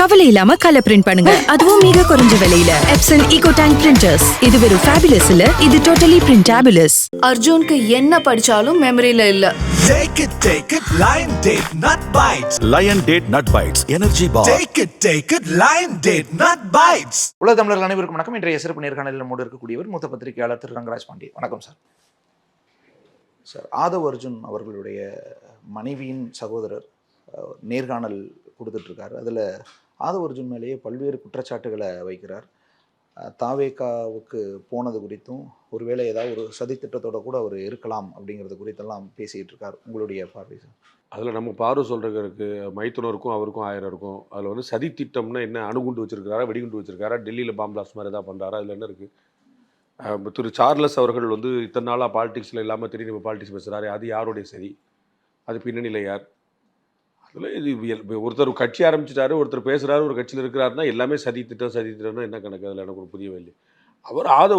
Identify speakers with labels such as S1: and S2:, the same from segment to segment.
S1: கவலை இல்லாம colour print பண்ணுங்க. அதுவும் மிக குறைஞ்ச விலையில. எப்சன் ஈகோ டேங்க் பிரிண்டர்ஸ் இது வெறும் ஃபேபுலஸ் இல்ல இது டோட்டலி பிரிண்டபிளஸ்
S2: அர்ஜுனுக்கு என்ன படிச்சாலும் மெமரியில இல்ல.
S3: Take it, take it, lion date, nut bites.
S4: Lion date nut bites energy bar
S3: Take it, take it, lion date, nut bites.
S5: உலக தமிழர்கள் அனைவருக்கும் வணக்கம். இன்றைய சிறப்பு நேர்காணலில் மூடு இருக்கக்கூடியவர் மூத்த பத்திரிகையாளர் திரு ரங்கராஜ் பாண்டி வணக்கம் சார். சார் ஆதவ் அர்ஜுன் அவர்களுடைய மனைவியின் சகோதரர் நேர்காணல் கொடுத்துட்ருக்காரு அதில் ஆதவ் அர்ஜுன் மேலேயே பல்வேறு குற்றச்சாட்டுகளை வைக்கிறார். தாவேக்காவுக்கு போனது குறித்தும் ஒருவேளை ஏதாவது ஒரு சதித்திட்டத்தோட கூட அவர் இருக்கலாம் அப்படிங்கிறது குறித்தெல்லாம் பேசிகிட்டு இருக்கார். உங்களுடைய பார்வை சார்?
S6: அதில் நம்ம பார்வை சொல்கிறதுக்கு மைத்துனருக்கும் அவருக்கும் ஆயிரம் இருக்கும். அதில் வந்து சதி திட்டம்னா என்ன? அணுகுண்டு வச்சுருக்காரா வெடிகுண்டு வச்சுருக்காரா டெல்லியில் பாம் பிளாஸ்ட் மாதிரி ஏதாவது பண்ணுறாரா அதில் என்ன இருக்குது திரு சார்லஸ் அவர்கள் வந்து இத்தனை நாளாக பாலிடிக்ஸில் இல்லாமல் திடீர்னு நம்ம பாலிடிக்ஸ் பேசுகிறாரு அது யாருடைய சரி அது பின்னணியில் யார்? அதில் இது ஒருத்தர் கட்சி ஆரம்பிச்சிட்டாரு ஒருத்தர் பேசுகிறாரு ஒரு கட்சியில் இருக்கிறாருன்னா எல்லாமே சதி திட்டம் சதி திட்டம்னா என்ன கணக்கு? அதில் எனக்கு ஒரு புரிய இல்லை அவர் ஆத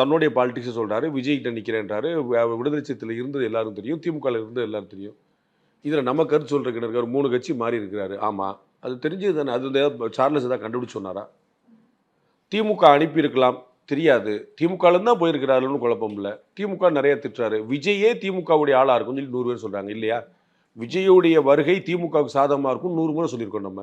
S6: தன்னுடைய பாலிடிக்ஸை சொல்கிறாரு விஜய்கிட்ட நிற்கிறேன்றாரு விடுதலை சிறுத்தையில் இருந்தது எல்லாரும் தெரியும் திமுகவில் இருந்தது எல்லாரும் தெரியும். இதில் நம்ம கருத்து சொல்கிறக்கு இருக்கார்? மூணு கட்சி மாறி இருக்கிறாரு. ஆமாம் அது தெரிஞ்சது தானே. அது இந்த சார்லஸ் ஏதாவது கண்டுபிடிச்சு சொன்னாரா? திமுக அனுப்பியிருக்கலாம் தெரியாது. திமுகலேருந்து தான் போயிருக்கிறாருன்னு குழப்பம் இல்லை. திமுக நிறைய திட்டுறாரு. விஜயே திமுகவுடைய ஆளாக இருக்கும்னு சொல்லி நூறு பேர் சொல்கிறாங்க இல்லையா? விஜயுடைய வருகை திமுகவுக்கு சாதகமாக இருக்கும் நூறு முறை சொல்லியிருக்கோம் நம்ம.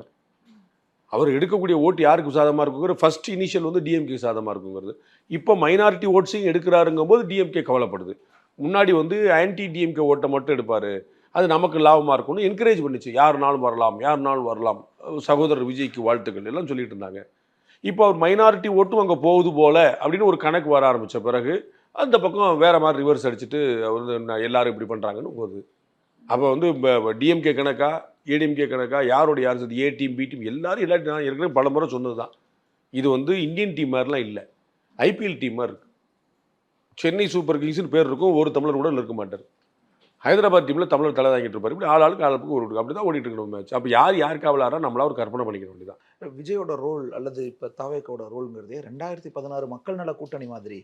S6: அவர் எடுக்கக்கூடிய ஓட்டு யாருக்கு சாதகமாக இருக்குங்கிற ஃபர்ஸ்ட் இனிஷியல் வந்து டிஎம்கே சாதகமாக இருக்குங்கிறது. இப்போ மைனாரிட்டி ஓட்ஸையும் எடுக்கிறாருங்கும் போது டிஎம்கே கவலைப்படுது. முன்னாடி வந்து ஆன்டி டிஎம்கே ஓட்டை மட்டும் எடுப்பார். அது நமக்கு லாபமாக இருக்கும்னு என்கரேஜ் பண்ணிச்சு. யாருனாலும் வரலாம் யாருனாலும் வரலாம் சகோதரர் விஜய்க்கு வாழ்த்துக்கள் எல்லாம் சொல்லிட்டு இருந்தாங்க. இப்போ அவர் மைனாரிட்டி ஓட்டும் அங்கே போகுது போல் அப்படின்னு ஒரு கணக்கு வர ஆரம்பித்த பிறகு அந்த பக்கம் வேறு மாதிரி ரிவர்ஸ் அடிச்சுட்டு அவர் என்ன எல்லாரும் இப்படி பண்ணுறாங்கன்னு போகுது அப்போ வந்து டிஎம்கே கணக்கா ஏடிஎம்கே கணக்கா யாரோட யார் சேர்த்து ஏ டீம் பி டீம் எல்லாரும் எல்லாரும் நான் ஏற்கனவே பல முறை சொன்னது தான் இது வந்து இந்தியன் டீம் மாதிரிலாம் இல்லை. ஐபிஎல் டீம் மாதிரி இருக்குது சென்னை சூப்பர் கிங்ஸ்னு பேர் இருக்கும் ஒரு தமிழர் கூட இருக்க மாட்டார். ஹைதராபாத் டீமில் தமிழர் தலை தாங்கிட்டு இருப்பார். இப்படி ஆள் ஆளுக்கு ஆளுக்கு ஒரு அப்படி தான் ஓடிட்டு இருக்கணும் மேட்ச் அப்போ யார் யாருக்கு விளாட்றா நம்மளா ஒரு கற்பனை பண்ணிக்க வேண்டியதான்
S5: விஜயோட ரோல் அல்லது இப்போ தாவேக்கோட ரோல்ங்கிறதே ரெண்டாயிரத்தி பதினாறு மக்கள் நல கூட்டணி மாதிரி.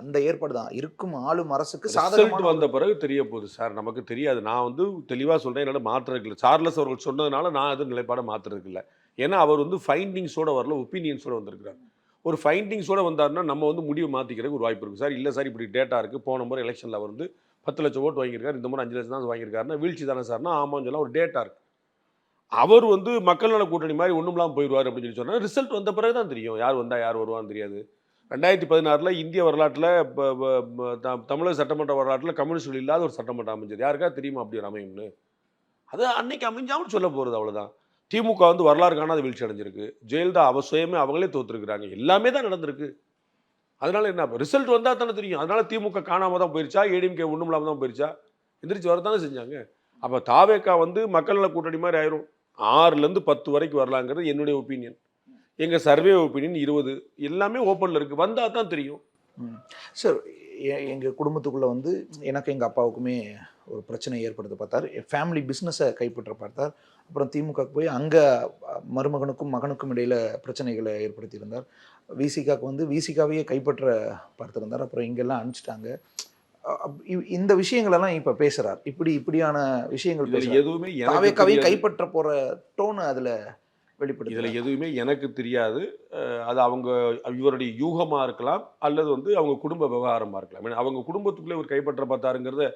S5: அந்த ஏற்பாடு தான். இருக்கும் ஆளும் அரசுக்கு சாதகமான
S6: வந்த பிறகு தெரிய போகுது சார். நமக்கு தெரியாது. நான் வந்து தெளிவாக சொல்கிறேன் என்னால் மாற்றுறதுக்கு இல்லை. சார்லஸ் அவர்கள் சொன்னதுனால நான் எதுவும் நிலைப்பாடை மாற்றுறதுக்கு இல்லை. ஏன்னா அவர் வந்து ஃபைண்டிங்ஸோட வரல ஒப்பீனியன்ஸோட வந்திருக்கிறார். ஒரு ஃபைண்டிங்ஸோட வந்தாருன்னா நம்ம வந்து முடிவு மாற்றிக்கிறதுக்கு ஒரு வாய்ப்பு இருக்குது சார். இல்லை சார் இப்படி டேட்டா இருக்குது போன முறை எலெக்ஷனில் அவர் வந்து பத்து லட்சம் ஓட்டு வாங்கியிருக்காரு. இந்த முறை அஞ்சு லட்சம் தான் வாங்கியிருக்காருன்னா வீழ்ச்சி தானே சார்னா ஆமான்னு சொல்லலாம் ஒரு டேட்டா இருக்குது அவர் வந்து மக்கள் நல கூட்டணி மாதிரி இல்லாமல் போயிடுவார் அப்படின்னு சொல்லி சொன்னால் ரிசல்ட் வந்த பிறகு தான் தெரியும். யார் வந்தா யார் வருவான்னு தெரியாது. ரெண்டாயிரத்தி பதினாறில் இந்திய வரலாற்றில் இப்போ தமிழக சட்டமன்ற வரலாற்றில் கம்யூனிஸ்ட் இல்லாத ஒரு சட்டமன்றம் அமைஞ்சது. யாருக்கா தெரியுமா அப்படி ஒரு அமையும்னு? அது அன்னைக்கு அமைஞ்சாமல் சொல்ல போகிறது அவ்வளோதான் திமுக வந்து வரலாறு காணாத வீழ்ச்சி அடைஞ்சிருக்கு. ஜெயலலிதா அவ சுயமே அவங்களே தோத்துருக்குறாங்க. எல்லாமே தான் நடந்திருக்கு. அதனால என்ன ரிசல்ட் வந்தால் தானே தெரியும். அதனால திமுக காணாமல் தான் போயிருச்சா? ஏடிஎம்கே ஒன்றும் இல்லாமல் தான் போயிருச்சா? எந்திரிச்சு வரதானே செஞ்சாங்க. அப்போ தாவேக்கா வந்து மக்கள் நல கூட்டணி மாதிரி ஆயிரும். ஆறுலேருந்து பத்து வரைக்கும் வரலாங்கிறது என்னுடைய ஒப்பீனியன். எங்கள் சர்வே ஒப்பீனியன் இருபது எல்லாமே ஓப்பனில் இருக்குது வந்தால் தான் தெரியும்.
S5: சார் எங்கள் குடும்பத்துக்குள்ளே வந்து எனக்கு எங்கள் அப்பாவுக்குமே ஒரு பிரச்சனை ஏற்படுத்த பார்த்தார். ஃபேமிலி பிஸ்னஸை கைப்பற்ற பார்த்தார். அப்புறம் திமுகவுக்கு போய் அங்கே மருமகனுக்கும் மகனுக்கும் இடையில் பிரச்சனைகளை ஏற்படுத்தியிருந்தார். விசிகாக்கு வந்து விசிகாவையே கைப்பற்ற பார்த்திருந்தார். அப்புறம் இங்கெல்லாம் அனுப்பிச்சிட்டாங்க. இந்த விஷயங்களெல்லாம் இப்போ பேசுகிறார் இப்படி இப்படியான விஷயங்கள்.
S6: எதுவுமே.
S5: கைப்பற்ற போகிற டோனு அதில் வெளிப்படுது
S6: இதில் எதுவுமே எனக்கு தெரியாது. அது அவங்க இவருடைய யூகமாக இருக்கலாம் அல்லது வந்து அவங்க குடும்ப விவகாரமாக இருக்கலாம். ஏன்னா அவங்க குடும்பத்துக்குள்ளே இவர் கைப்பற்ற பார்த்தாருங்கிறத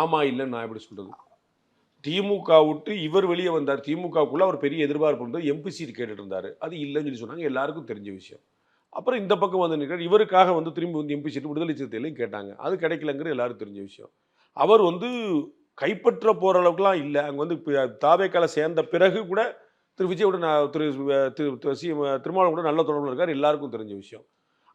S6: ஆமாம் இல்லைன்னு நான் எப்படி சொல்கிறது திமுக விட்டு இவர் வெளியே வந்தார். திமுகவுக்குள்ளே அவர் பெரிய எதிர்பார்ப்பு இருந்தது. எம்பிசி கேட்டுட்டு இருந்தார் அது இல்லைன்னு சொல்லி சொன்னாங்க. எல்லாருக்கும் தெரிஞ்ச விஷயம். அப்புறம் இந்த பக்கம் வந்து நிற்கிறார் இவருக்காக வந்து திரும்பி வந்து எம்பி சீட்டு விடுதலை சிறுத்தையிலையும் கேட்டாங்க. அது கிடைக்கலங்கிற எல்லாரும் தெரிஞ்ச விஷயம். அவர் வந்து கைப்பற்ற போகிற அளவுக்குலாம் இல்லை. அங்கே வந்து தாவேக்கால சேர்ந்த பிறகு கூட திரு விஜயோட நான் திரு திரு சி திருமாவளவன் கூட நல்ல தொடர்பில் இருக்கார். எல்லாருக்கும் தெரிஞ்ச விஷயம்.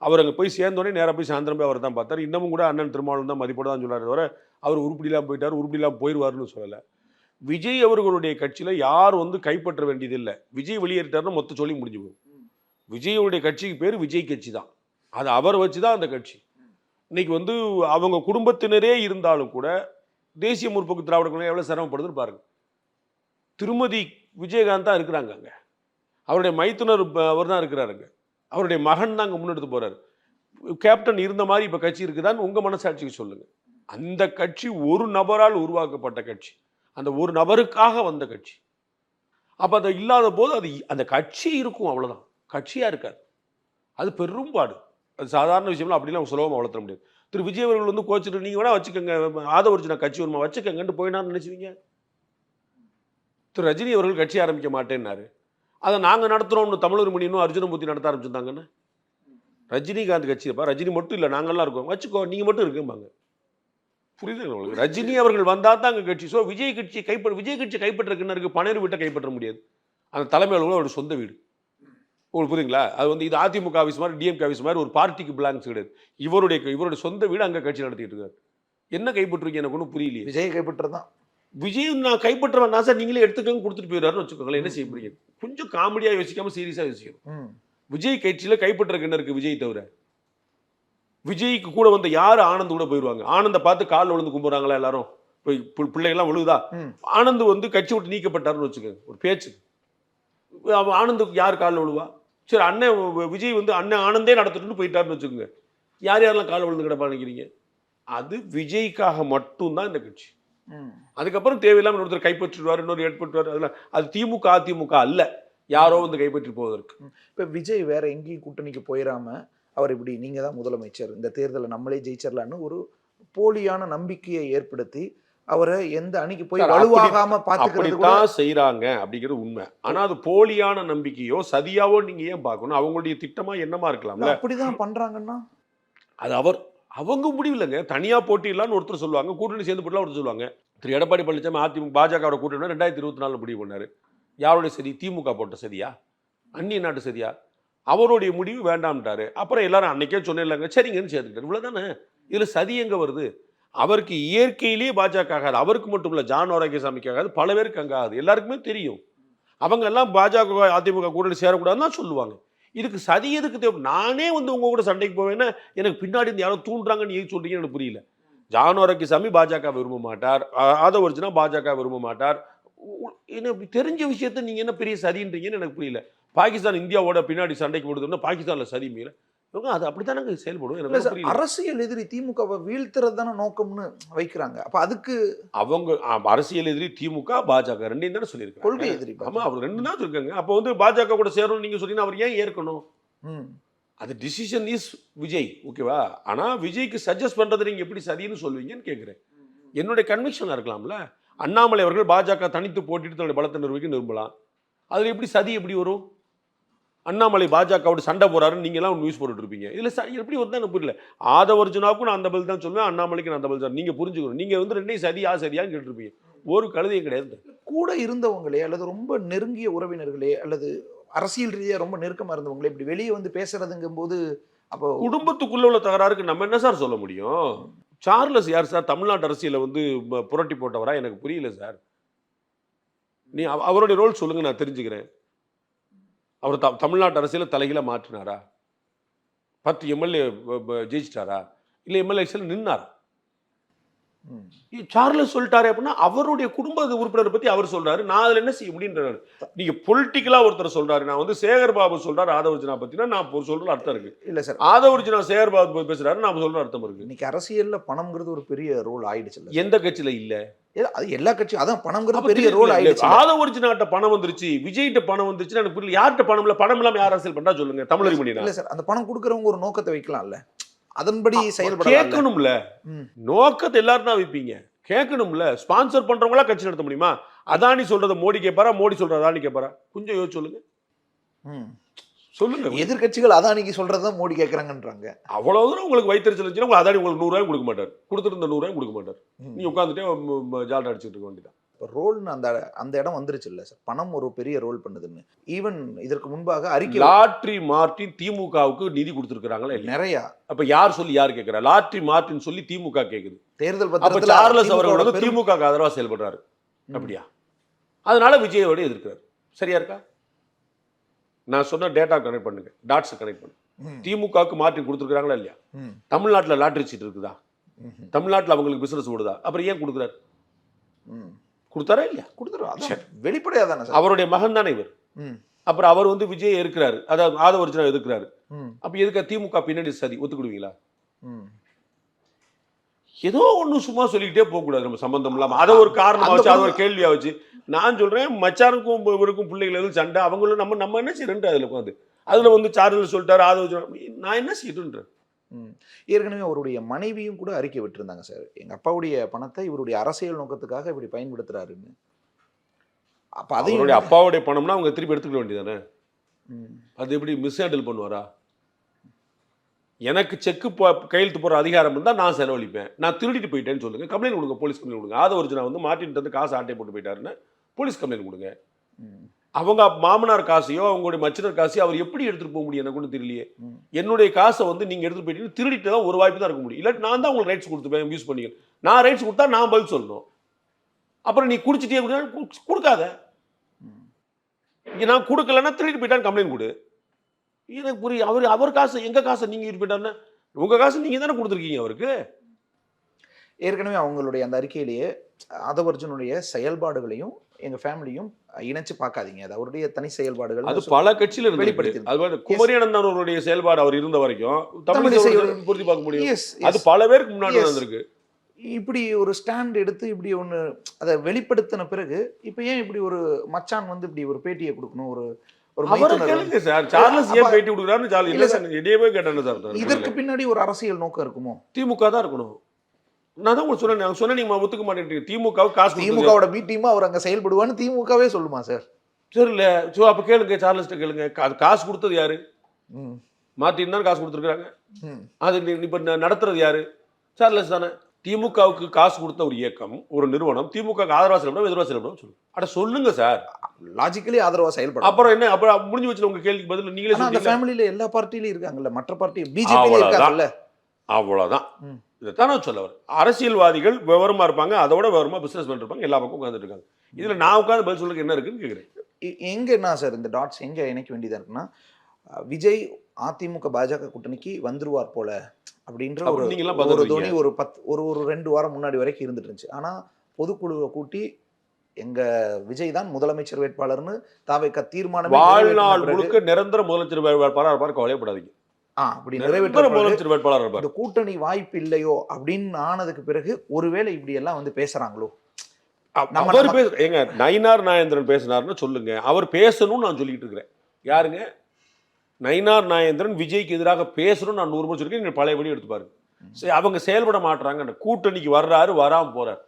S6: அவர் அங்கே போய் சேர்ந்தோடனே நேராக போய் சாயந்தரம் போய் அவர் தான் பார்த்தார். இன்னமும் கூட அண்ணன் திருமாவளவன் தான் மதிப்போட தான் சொல்லாரு தவிர அவர் உருப்படிலாம் போயிட்டார். உருப்படிலாம் போயிடுவார்னு சொல்லலை. விஜய் அவர்களுடைய கட்சியில் யார் வந்து கைப்பற்ற வேண்டியதில்லை. விஜய் வெளியேறிட்டார்னு மொத்த சொல்லி முடிஞ்சு போகும் விஜயுடைய கட்சிக்கு பேர் விஜய் கட்சி தான். அது அவர் வச்சு தான் அந்த கட்சி. இன்னைக்கு வந்து அவங்க குடும்பத்தினரே இருந்தாலும் கூட தேசிய முற்போக்கு திராவிட எவ்வளோ சிரமப்படுதுன்னு பாருங்கள் திருமதி விஜயகாந்த் தான் இருக்கிறாங்க அங்கே. அவருடைய மைத்துனர் அவர் தான் இருக்கிறாருங்க அவருடைய மகன் தான் அங்கே முன்னெடுத்து போகிறார் கேப்டன் இருந்த மாதிரி இப்போ கட்சி இருக்குதான்னு உங்கள் மனசாட்சிக்கு சொல்லுங்கள் அந்த கட்சி ஒரு நபரால் உருவாக்கப்பட்ட கட்சி. அந்த ஒரு நபருக்காக வந்த கட்சி. அப்போ அது இல்லாத போது அது அந்த கட்சி இருக்கும் அவ்வளோதான் கட்சியாக இருக்காது. அது பெரும்பாடு அது சாதாரண விஷயம்லாம் அப்படிலாம் சுலபமாக வளர்த்துற முடியாது. திரு. விஜய் அவர்கள் வந்து கோச்சிட்டு நீங்கள் வேணால் வச்சுக்கோங்க. ஆதவர்ஜுனா கட்சி வருமா? வச்சுக்கோங்கன்ட்டு போயினான்னு நினைச்சுவீங்க? திரு ரஜினி அவர்கள் கட்சி ஆரம்பிக்க மாட்டேன்னாரு. அதை நாங்கள் நடத்துகிறோம்னு தமிழர் மணியும் அர்ஜுனமூர்த்தி நடத்த ஆரம்பிச்சிருந்தாங்கன்னு ரஜினிகாந்த் கட்சியப்பா ரஜினி மட்டும் இல்லை நாங்கள்லாம் இருக்கோம். வச்சுக்கோ நீங்கள் மட்டும் இருக்கும்பாங்க. புரியுதுங்களா உங்களுக்கு? ரஜினி அவர்கள் வந்தால் தான் அங்கே கட்சி. ஸோ விஜய் கட்சி கைப்பற்ற விஜய் கட்சி கைப்பற்றுறதுக்கு இருக்கு பனையர் வீட்டை கைப்பற்ற முடியாது. அந்த தலைமை அலுவலகம் அவருடைய சொந்த வீடு. உங்களுக்கு புரியுங்களா அது வந்து இது அதிமுக ஆஃபீஸ் மாதிரி டிஎம்கே ஆஃபீஸ் மாதிரி ஒரு பார்ட்டிக்கு பிலாங்ஸ் கிடையாது. இவருடைய இவருடைய சொந்த வீடு அங்கே கட்சி நடத்திட்டு இருக்காரு. என்ன கைப்பற்றுவீங்க எனக்கு ஒன்றும் புரியலையே.
S5: விஜய் கைப்பற்றதான்
S6: விஜய் நான் கைப்பற்ற வேணாம் சார் நீங்களே எடுத்துக்கங்க கொடுத்துட்டு போயிடுறாருன்னு வச்சுக்கோங்களேன். என்ன செய்ய போறீங்க கொஞ்சம் காமெடியாக யோசிக்காம சீரியஸாக யோசிக்கணும். விஜய் கட்சியில் கைப்பற்றுறதுக்கு என்ன இருக்கு விஜய் தவிர? விஜய்க்கு கூட வந்த யார் ஆனந்த் கூட போயிடுவாங்க? ஆனந்தை பார்த்து கால் விழுந்து கும்பிடுறாங்களா எல்லாரும்? பிள்ளைகள்லாம் விழுகுதா. ஆனந்த் வந்து கட்சி விட்டு நீக்கப்பட்டாருன்னு வச்சுக்கோங்க ஒரு பேச்சு. ஆனந்துக்கு யார் காலில் விழுவா? சரி அண்ணன் விஜய் வந்து அண்ணன் ஆனந்தே நடத்திட்டு போயிட்டாருன்னு வச்சுக்கோங்க. யார் யாரெல்லாம் கால் விழுந்து கிடப்பா நினைக்கிறீங்க? அது விஜய்க்காக மட்டும்தான் இந்த கட்சி. அதுக்கப்புறம் தேவையில்லாமல் ஒருத்தர் கைப்பற்றிடுவார் இன்னொரு ஏற்பட்டுவார் அதெல்லாம் அது திமுக அதிமுக அல்ல. யாரோ வந்து கைப்பற்றி போவதற்கு.
S5: இப்போ விஜய் வேற எங்கேயும் கூட்டணிக்கு போயிடாம அவர் இப்படி நீங்க தான் முதலமைச்சர். இந்த தேர்தலை நம்மளே ஜெயிச்சிடலான்னு ஒரு போலியான நம்பிக்கையை ஏற்படுத்தி அவரை எந்த அணிக்கு போய் வலுவாகாம
S6: அப்படித்தான் செய்றாங்க அப்படிங்கிறது உண்மை. ஆனா அது போலியான நம்பிக்கையோ சதியாவோ நீங்க ஏன் பார்க்கணும்? அவங்களுடைய திட்டமா என்னமா இருக்கலாம்ல?
S5: அப்படிதான் பண்றாங்கன்னா?
S6: அது அவர் அவங்க முடிவில்லைங்க. தனியா போட்டிடலாம்னு ஒருத்தர் சொல்லுவாங்க. கூட்டணி சேர்ந்து போட்டலாம் ஒருத்தர் சொல்லுவாங்க. திரு எடப்பாடி பழனிசாமி அதிமுக பாஜகவோட கூட்டணி ரெண்டாயிரத்தி இருபத்தி நாலில் முடிவு பண்ணார். யாருடைய சதி? திமுக போட்ட சதியா? அந்நிய நாட்டு சதியா? அவருடைய முடிவு வேண்டாம்ட்டாரு அப்புறம் எல்லாரும் அன்னைக்கே சொன்னேன்லங்க. சரிங்கன்னு சேர்த்துக்கிட்டாரு. இவ்வளோதானே இதில் சதி எங்கே வருது? அவருக்கு இயற்கையிலேயே பாஜக ஆகாது. அவருக்கு மட்டும் இல்லை ஜான் ஆரோக்கியசாமிக்கு ஆகாது. பல பேருக்கு அங்கே ஆகாது. எல்லாருக்குமே தெரியும். அவங்க எல்லாம் பாஜக அதிமுக கூட்டணி சேரக்கூடாதுன்னு தான் சொல்லுவாங்க. இதுக்கு சதி எதுக்கு தேவை? நானே வந்து உங்க கூட சண்டைக்கு போவேன்னா எனக்கு பின்னாடி இருந்து யாரோ தூண்டுறாங்கன்னு ஏன் சொல்கிறீங்கன்னு எனக்கு புரியல. ஜான் ஆரோக்கியசாமி பாஜக விரும்ப மாட்டார். ஆ- ஆதவர்ஜுனா பாஜக விரும்ப மாட்டார். என்ன தெரிஞ்ச விஷயத்த நீங்க என்ன பெரிய சதின்றீங்கன்னு எனக்கு புரியல. பாகிஸ்தான் இந்தியாவோட பின்னாடி சண்டைக்கு போடுதுன்னா பாகிஸ்தான்ல சதி மீற இவங்க அது செயல்படும்? எனக்கு
S5: சார்
S6: புரியல.
S5: அரசியல் எதிரி திமுகவை வீழ்த்துறது தானே நோக்கம்னு வைக்கிறாங்க. அப்ப அதுக்கு
S6: அவங்க அரசியல் எதிரி திமுக பாஜக ரெண்டையும் தானே சொல்லியிருக்காங்க.
S5: கொள்கை எதிரி
S6: ஆமா அவர் ரெண்டு தான் இருக்காங்க அப்போ வந்து பாஜக கூட சேரணும்னு நீங்க சொன்னீங்கன்னா அவர் ஏன் ஏற்கணும்?
S5: ம்.
S6: அது டிசிஷன் இஸ் விஜய் ஓகேவா ஆனால் விஜய்க்கு சஜஸ்ட் பண்ணுறது நீங்கள் எப்படி சதின்னு சொல்லுவீங்கன்னு கேட்குறேன் என்னுடைய கன்விக்ஷனாக இருக்கலாம்ல? அண்ணாமலை அவர்கள் பாஜக தனித்து போட்டிட்டு தன்னுடைய பலத்தை நிறுவிக்க விரும்பலாம் அதில் எப்படி சதி எப்படி வரும்? அண்ணாமலை பாஜகவோட சண்டை போகிறாருன்னு நீங்களாம் நியூஸ் போட்டுட்டு இதில் ச- எப்படி வருது எனக்கு புரியல. ஆதவர்ஜுனாவுக்கும் நான் அந்த பதில் தான் சொல்லுவேன் அண்ணாமலைக்கு நான் அந்த பதில் தான் நீங்கள் புரிஞ்சுக்கணும். நீங்கள் வந்து ரெண்டையும் சரியா சரியான்னு கேட்டுருப்பீங்க. ஒரு கழுதையும் கிடையாது.
S5: கூட இருந்தவங்களே அல்லது ரொம்ப நெருங்கிய உறவினர்களே அல்லது அரசியல் ரீதியாக ரொம்ப நெருக்கமாக இருந்தவங்களே இப்படி வெளியே வந்து பேசுறதுங்கும் போது அப்போ
S6: குடும்பத்துக்குள்ள உள்ள தகராறுக்கு நம்ம என்ன சார் சொல்ல முடியும்? சார்லஸ் யார் சார்? தமிழ்நாட்டு அரசியலை வந்து புரட்டி போட்டவரா? எனக்கு புரியல சார். நீ அவ- அவருடைய ரோல் சொல்லுங்க நான் தெரிஞ்சுக்கிறேன். அவர் த- தமிழ்நாட்டு அரசியலை தலைகீழ மாற்றினாரா? பத்து எம்எல்ஏ ஜெயிச்சிட்டாரா? இல்லை எம்எல்ஏ நின்னாரா? சார்லஸ் சொல்லிட்டாரு அப்படின்னா அவருடைய குடும்ப உறுப்பினர் பத்தி அவர் சொல்றாரு. நான் அதுல என்ன செய்ய முடியுன்றாரு நீங்க பொலிட்டிக்கலா ஒருத்தர் சொல்றாரு. நான் வந்து சேகர் பாபு சொல்றாரு ஆதவர்ஜுனா பத்தினா நான் சொல்ற அர்த்தம் இருக்கு.
S5: இல்ல சார்.
S6: ஆதவர்ஜுனா சேகர் பாபு பேசுறாரு நான் சொல்ற அர்த்தம் இருக்கு.
S5: இன்னைக்கு அரசியல்ல பணம்ங்கிறது ஒரு பெரிய ரோல் ஆயிடுச்சு
S6: எந்த கட்சியில இல்ல?
S5: அது எல்லா கட்சியும் அதான் பணம்ங்கிறது பெரிய ரோல் ஆயிடுச்சு
S6: ஆதவர்ஜுனாட்ட பணம் வந்துருச்சு விஜய்கிட்ட பணம் வந்துருச்சுன்னு எனக்கு புரியல. யார்கிட்ட பணம் இல்ல பணம் இல்லாம யார் அரசியல் பண்றா சொல்லுங்க மணினா
S5: இல்ல சார் அந்த பணம் கொடுக்கறவங்க ஒரு நோக்கத்தை வைக்கலாம்ல. அதன்படி செயல்படலாம்
S6: கேட்கணும்ல. நோக்கத்தை எல்லாரும் தான் வைப்பீங்க. கேட்கணும்ல. ஸ்பான்சர் பண்றவங்களா கட்சி நடத்த முடியுமா? அதானி சொல்றத மோடி கேட்பாரா? மோடி சொல்றத அதானி கேட்பாரா? கொஞ்சம் யோசிச்சு சொல்லுங்க. சொல்லுங்க.
S5: எதிர்கட்சிகள் அதானிக்கு சொல்றதுதான் மோடி கேக்குறாங்கன்றாங்க
S6: அவ்வளவு தூரம் உங்களுக்கு வைத்தறிச்சல் இருந்துச்சுன்னா உங்களுக்கு அதானி உங்களுக்கு நூறு ரூபாய் கொடுக்க மாட்டார். கொடுத்துட்டு இருந்த நூறு ரூபாய் கொடுக்க மாட்டார். நீ உட்காந்துட்டே ஜால்ரா அடிச்சுட்டு இருக்க வேண்டியதான்
S5: இப்ப ரோல்னு அந்த அந்த இடம் வந்துருச்சு இல்ல சார். பணம் ஒரு பெரிய ரோல் பண்ணுதுன்னு. ஈவன் இதற்கு முன்பாக அறிக்கை
S6: லாட்ரி மார்டின் திமுகவுக்கு நிதி கொடுத்துருக்காங்களா இல்லையா?
S5: நிறைய.
S6: அப்ப யார் சொல்லி யார் கேட்கிறா லாட்ரி மார்டின் சொல்லி திமுக கேக்குது.
S5: தேர்தல்
S6: அப்ப சார்லஸ் அவர்கள்
S5: திமுகவோட
S6: வந்து
S5: பெரும்-
S6: திமுக க்கு ஆதரவா செயல்படுறாரு. அப்படியா? அதனால விஜயோட எதிர்க்கிறார். சரியா இருக்கா? நான் சொன்ன டேட்டா கனெக்ட் பண்ணுங்க. டாட்ஸ் கனெக்ட் பண்ணுங்க. திமுகவுக்கு மார்டின் கொடுத்துருக்காங்களா இல்லையா. தமிழ்நாட்டுல லாட்ரி சீட் இருக்குதா. தமிழ்நாட்டுல அவங்களுக்கு பிசினஸ் ஓடுதா? அப்புறம் ஏன் கொடுக்குறாரு. கொடுத்தாரா இல்லையா?
S5: கொடுத்துருவோம் அதான் வெளிப்படையா தானே சார்.
S6: அவருடைய மகன் தானே இவர். அப்புறம் அவர் வந்து விஜய் இருக்கிறாரு அதாவது ஆதவர்ஜனா எதிர்க்கிறாரு.
S5: ம்.
S6: அப்ப எதுக்கு திமுக பின்னாடி சதி? ஒத்துக்கிடுவீங்களா? ஏதோ ஒண்ணு சும்மா சொல்லிக்கிட்டே போக கூடாது நம்ம சம்பந்தம் இல்லாம. அதை ஒரு காரணமா
S5: அந்த
S6: வச்சு அதை ஒரு
S5: பொண்ணு-
S6: கேள்வியா வச்சு. நான் சொல்றேன் மச்சானுக்கும் இவருக்கும் பிள்ளைகள் எதுவும் சண்டை. அவங்களும் நம்ம நம்ம என்ன செய்யறோம் அதுல உட்காந்து. அதுல வந்து சார்ஜில் சொல்லிட்டாரு ஆதவ நான் என்ன செய்யறேன்
S5: ம். ஏற்கனவே அவருடைய மனைவியும் கூட அறிக்கை விட்டிருந்தாங்க சார். எங்க அப்பாவுடைய பணத்தை இவருடைய அரசியல் நோக்கத்துக்காக இப்படி பயன்படுத்துறாருன்னு. அப்ப அதையும்
S6: அவருடைய அப்பாவுடைய பணம்னா அவங்க திருப்பி எடுத்துக்க வேண்டியதானே?
S5: ம்.
S6: அது எப்படி மிஸ் ஹேண்டில் பண்ணுவாரா? எனக்கு செக்கு கையெழுத்து போற அதிகாரம் இருந்தால் நான் செலவழிப்பேன். நான் திருடிட்டு போயிட்டேன்னு சொல்லுங்க. கம்ப்ளைண்ட் கொடுங்க போலீஸ் கம்ப்ளைண்ட் கொடுங்க. ஆத ஒரிஜினா வந்து மாட்டின்ட்டு வந்து காசு ஆட்டை போட்டு போயிட்டாருன்னு போலீஸ் கம்ப்ளைண்ட் கொடுங்க.
S5: ம்.
S6: அவங்க மாமனார் காசையோ அவங்களுடைய மச்சினர் காசையோ அவர் எப்படி எடுத்துட்டு போக முடியும் எனக்கு ஒன்றும் தெரியலையே. என்னுடைய காசை வந்து நீங்க எடுத்துட்டு போயிட்டீங்க திருடிட்டு தான் ஒரு வாய்ப்பு தான் இருக்க முடியும். இல்லாட்டி நான் தான் உங்களுக்கு ரைட்ஸ் கொடுத்துப்பேன் யூஸ் பண்ணிக்க நான் ரைட்ஸ் கொடுத்தா நான் பதில் சொல்லணும். அப்புறம் நீ குடிச்சிட்டே கொடுக்காத. இங்க நான் கொடுக்கலன்னா திருடிட்டு போயிட்டான்னு கம்ப்ளைண்ட் கொடு. எனக்கு புரியும் அவர் அவர் காசு எங்க காசை நீங்க யூஸ் போயிட்டாருன்னா உங்க காசு நீங்க தானே கொடுத்துருக்கீங்க அவருக்கு?
S5: ஏற்கனவே அவங்களுடைய அந்த அறிக்கையிலேயே அதவர்ஜனுடைய செயல்பாடுகளையும் எங்க ஃபேமிலியும் இணைச்சு பார்க்காதீங்க. அது அவருடைய தனி செயல்பாடுகள்
S6: அது பல கட்சியில
S5: வெளிப்படுத்தி
S6: அது அவருடைய செயல்பாடு அவர் இருந்த வரைக்கும் தமிழ் பொருத்தி பார்க்க முடியும். அது பல பேருக்கு முன்னாடி. வந்திருக்கு
S5: இப்படி ஒரு ஸ்டாண்ட் எடுத்து இப்படி ஒன்று அதை வெளிப்படுத்தின பிறகு இப்போ ஏன் இப்படி ஒரு மச்சான் வந்து இப்படி ஒரு பேட்டியை கொடுக்கணும்? ஒரு இதற்கு பின்னாடி ஒரு அரசியல் நோக்கம் இருக்குமோ?
S6: திமுக தான் இருக்கணும். நான் தான் உங்களுக்கு சொன்னேன் நான் சொன்னேன் நீங்க ஒத்துக்க மாட்டேன்றீங்க. திமுகவுக்கு காசு திமுக
S5: திமுகவோட பி டீமா அவர் அங்க செயல்படுவான்னு திமுகவே சொல்லுமா சார்
S6: சரி இல்ல சோ அப்ப கேளுங்க சார்லஸ்ட்ட கேளுங்க. காசு கொடுத்தது யாரு?
S5: ம்.
S6: மார்ட்டின் தான் காசு கொடுத்துருக்காங்க
S5: ம்.
S6: அது இப்ப நடத்துறது யாரு? சார்லஸ் தானே. திமுகவுக்கு காசு கொடுத்த ஒரு இயக்கம் ஒரு நிறுவனம் திமுக ஆதரவா செயல்படும் எதிர்வா செயல்படும் சொல்லுங்க. அட சொல்லுங்க சார்
S5: லாஜிக்கலி ஆதரவா செயல்படும்.
S6: அப்புறம் என்ன? அப்புறம் முடிஞ்சு வச்சு உங்க கேள்விக்கு பதில்? நீங்களே
S5: அந்த ஃபேமிலில எல்லா பார்ட்டிலயும் இருக்காங்கல்ல மற்ற பார்ட்டி பிஜேபி. இருக்காங்கல்ல.
S6: அவ்வளவுதான்.
S5: ம்.
S6: இதைத்தான் நான் சொல்ல வரேன் அரசியல்வாதிகள் விவரமா இருப்பாங்க அதோட விவரமா பிசினஸ் பண்ணிருப்பாங்க எல்லா பக்கம் உட்காந்துட்டு இருக்காங்க. இதுல நான் உட்காந்து பதில் சொல்லுங்க என்ன இருக்குன்னு கேக்குறேன்.
S5: எ- எங்க என்ன சார் இந்த டாட்ஸ் எங்க இணைக்க வேண்டியதா இருக்குன்னா விஜய் அதிமுக பாஜக கூட்டணிக்கு வந்துருவார் போல அப்படின்ற ஒரு ஒரு. தோனி ஒரு பத்து ஒரு ஒரு ரெண்டு வாரம் முன்னாடி வரைக்கும் இருந்துட்டு இருந்துச்சு. ஆனா பொதுக்குழுவை கூட்டி எங்க விஜய் தான் முதலமைச்சர் வேட்பாளர்னு தாவைக்க தீர்மானம்
S6: வாழ்நாள் முழுக்க நிரந்தர முதலமைச்சர் வேட்பாளராக இருப்பார் கவலைப்படாதீங்க
S5: அப்படி நிறைவேற்ற இந்த கூட்டணி வாய்ப்பு இல்லையோ அப்படின்னு ஆனதுக்கு பிறகு ஒருவேளை இப்படி எல்லாம் வந்து பேசுறாங்களோ?
S6: அவர் பேச ஏங்க நயினார் நாயேந்திரன் பேசினார்னு சொல்லுங்க. அவர் பேசணும்னு நான் சொல்லிட்டு இருக்கிறேன். யாருங்க? நயினார் நாயேந்திரன் விஜய்க்கு எதிராக பேசணும்னு நான் நூறு முறை சொல்லிருக்கேன் நீங்க பழையபடி எடுத்து பாருங்க. சரி அவங்க செயல்பட மாட்றாங்க. கூட்டணிக்கு வர்றாரு வராம போறாரு.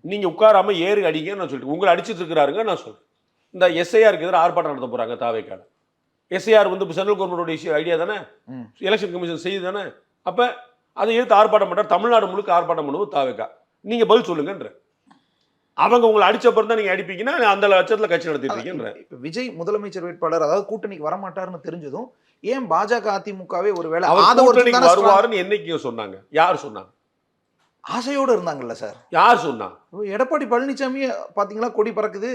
S6: நீங்க உட்காராம ஏறு அடிங்க நான் சொல்லிட்டு உங்களை அடிச்சிட்டு இருக்கிறாருங்க நான் சொல்றேன். இந்த எஸ்ஐஆருக்கு எதிராக ஆர்ப்பாட்டம் நடத்த போறாங்க தாவேக்கால. எஸ்ஐஆர் வந்து சென்ட்ரல் கவர்மெண்டோட இஷ்யூ ஐடியா தானே. எலெக்ஷன் கமிஷன் செய்து தானே? அப்ப அதை எதிர்த்து ஆர்ப்பாட்டம் பண்றாரு. தமிழ்நாடு முழுக்க ஆர்ப்பாட்டம் பண்ணுவது தாவேக்கா. நீங்க பதில் சொல்லுங்கன்ற. அவங்க உங்களை அடிச்ச அப்புறம் தான் நீங்க அடிப்பீங்கன்னா அந்த லட்சத்துல கட்சி நடத்திட்டு இருக்கீங்கன்ற
S5: இப்ப விஜய் முதலமைச்சர் வேட்பாளர் அதாவது கூட்டணிக்கு வரமாட்டாருன்னு தெரிஞ்சதும் ஏன் பாஜக அதிமுகவே
S6: அவர்
S5: ஆதவ
S6: கூட்டணிக்கு வருவாருன்னு என்னைக்கு சொன்னாங்க. யார் சொன்னாங்க?
S5: ஆசையோட இருந்தாங்கல்ல சார்.
S6: யார் சொன்னா?
S5: இப்போ எடப்பாடி பழனிசாமி பாத்தீங்களா கொடி பறக்குது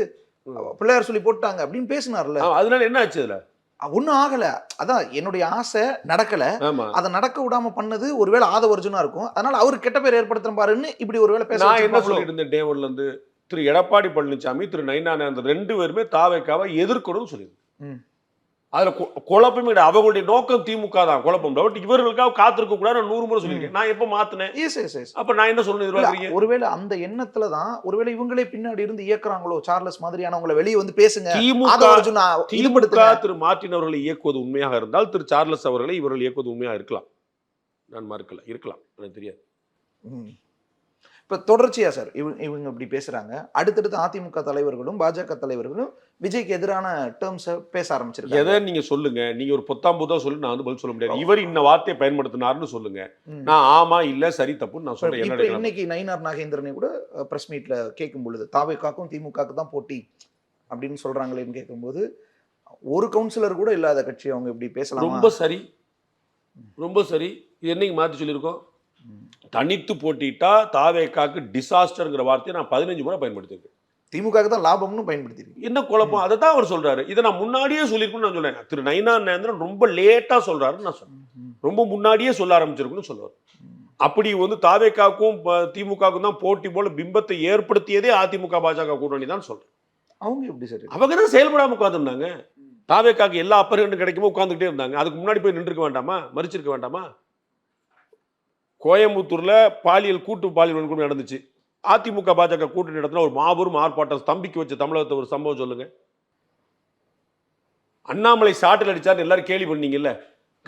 S5: பிள்ளையார் சொல்லி போட்டாங்க அப்படின்னு பேசினார்ல.
S6: அதனால என்ன ஆச்சு அதுல?
S5: ஒன்றும் ஆகல. அதான் என்னுடைய ஆசை நடக்கல. அதை நடக்க விடாம பண்ணது ஒருவேளை ஆதவர்ஜுனா இருக்கும். அதனால அவர் கெட்ட பேர் ஏற்படுத்துற பாருன்னு இப்படி ஒருவேளை பேச
S6: நான் என்ன? சொல்லிட்டு இருந்தேன் டே ஒன்ல இருந்து? திரு எடப்பாடி பழனிசாமி திரு நைனான அந்த ரெண்டு பேருமே தாவைக்காவை எதிர்க்கணும்னு சொல்லியிருந்தேன். அதுல குழப்பமே கிடையாது. அவங்களுடைய நோக்கம் திமுக தான். குழப்பம். பட் இவர்களுக்காக காத்திருக்க கூடாது நூறு முறை சொல்லியிருக்கேன். நான் எப்ப மாத்தினேன்?
S5: Yes, yes, yes.
S6: அப்ப நான் என்ன சொல்லணும் எதிர்பார்க்கறீங்க?
S5: ஒருவேளை அந்த எண்ணத்துல தான் ஒருவேளை இவங்களே பின்னாடி இருந்து இயக்குறாங்களோ சார்லஸ் மாதிரியானவங்களை வெளியே வந்து பேசுங்க.
S6: திமுக திரு மார்ட்டின் அவர்களை இயக்குவது உண்மையாக இருந்தால் திரு சார்லஸ் அவர்களை இவர்கள் இயக்குவது உண்மையாக இருக்கலாம். நான் மறுக்கல. இருக்கலாம். எனக்கு தெரியாது.
S5: இப்ப தொடர்ச்சியா சார் இவங்க இவங்க இப்படி பேசுறாங்க. அடுத்தடுத்து அதிமுக தலைவர்களும் பாஜக தலைவர்களும் விஜய்க்கு எதிரான டேர்ம்ஸை பேச ஆரம்பிச்சிருக்காங்க
S6: எதை நீங்க சொல்லுங்க? நீங்க ஒரு பொத்தாம் புதா சொல்லி நான் வந்து பதில் சொல்ல முடியாது. இவர் இந்த வார்த்தையை பயன்படுத்தினார்னு சொல்லுங்க. நான் ஆமா இல்ல சரி தப்புன்னு நான் சொல்றேன்.
S5: இன்னைக்கு நயினார் நாகேந்திரனை கூட பிரஸ் மீட்ல கேட்கும் பொழுது தாவேக்காக்கும் திமுகவுக்கு தான் போட்டி அப்படின்னு சொல்றாங்களேன்னு கேட்கும்போது ஒரு கவுன்சிலர் கூட இல்லாத கட்சி அவங்க இப்படி பேசலாமா?
S6: ரொம்ப சரி. ரொம்ப சரி. இது என்னைக்கு மாத்தி சொல்லியிருக்கோம்? தனித்து போட்டிட்டா தாவேக்காக்கு டிசாஸ்டர்ங்கிற வார்த்தையை நான் பதினஞ்சு முறை பயன்படுத்திருக்கேன்
S5: திமுகவுக்கு தான் லாபம்னு பயன்படுத்திருக்கு.
S6: என்ன குழப்பம்? அதை தான் அவர் சொல்றாரு. இதை நான் முன்னாடியே சொல்லியிருக்கணும்னு நான் சொல்றேன். திரு நயினா நேந்திரன் ரொம்ப லேட்டா சொல்றாருன்னு நான் சொன்னேன் ரொம்ப முன்னாடியே சொல்ல ஆரம்பிச்சிருக்குன்னு சொல்லுவார். அப்படி வந்து தாவேக்காவுக்கும் திமுகவுக்கும் தான் போட்டி போல பிம்பத்தை ஏற்படுத்தியதே அதிமுக பாஜக கூட்டணி தான் சொல்றேன்.
S5: அவங்க எப்படி சார்
S6: அவங்க தான் செயல்படாம உட்காந்துருந்தாங்க தாவேக்காக்கு எல்லா அப்பர்களும் கிடைக்குமோ உட்காந்துக்கிட்டே இருந்தாங்க. அதுக்கு முன்னாடி போய் நின்றுக்க வேண்டாமா? மறிச்சிருக்க வேண்டாமா? கோயம்புத்தூர்ல பாலியல் கூட்டு பாலியல் வன்கொடுமை நடந்துச்சு. அதிமுக பாஜக கூட்டணி நடத்தின ஒரு மாபெரும் ஆர்ப்பாட்டம். ஸ்தம்பிக்க வச்ச தமிழகத்தை ஒரு சம்பவம் சொல்லுங்க. அண்ணாமலை சாட்டில் அடிச்சாரு எல்லாரும் கேலி பண்ணீங்கல்ல.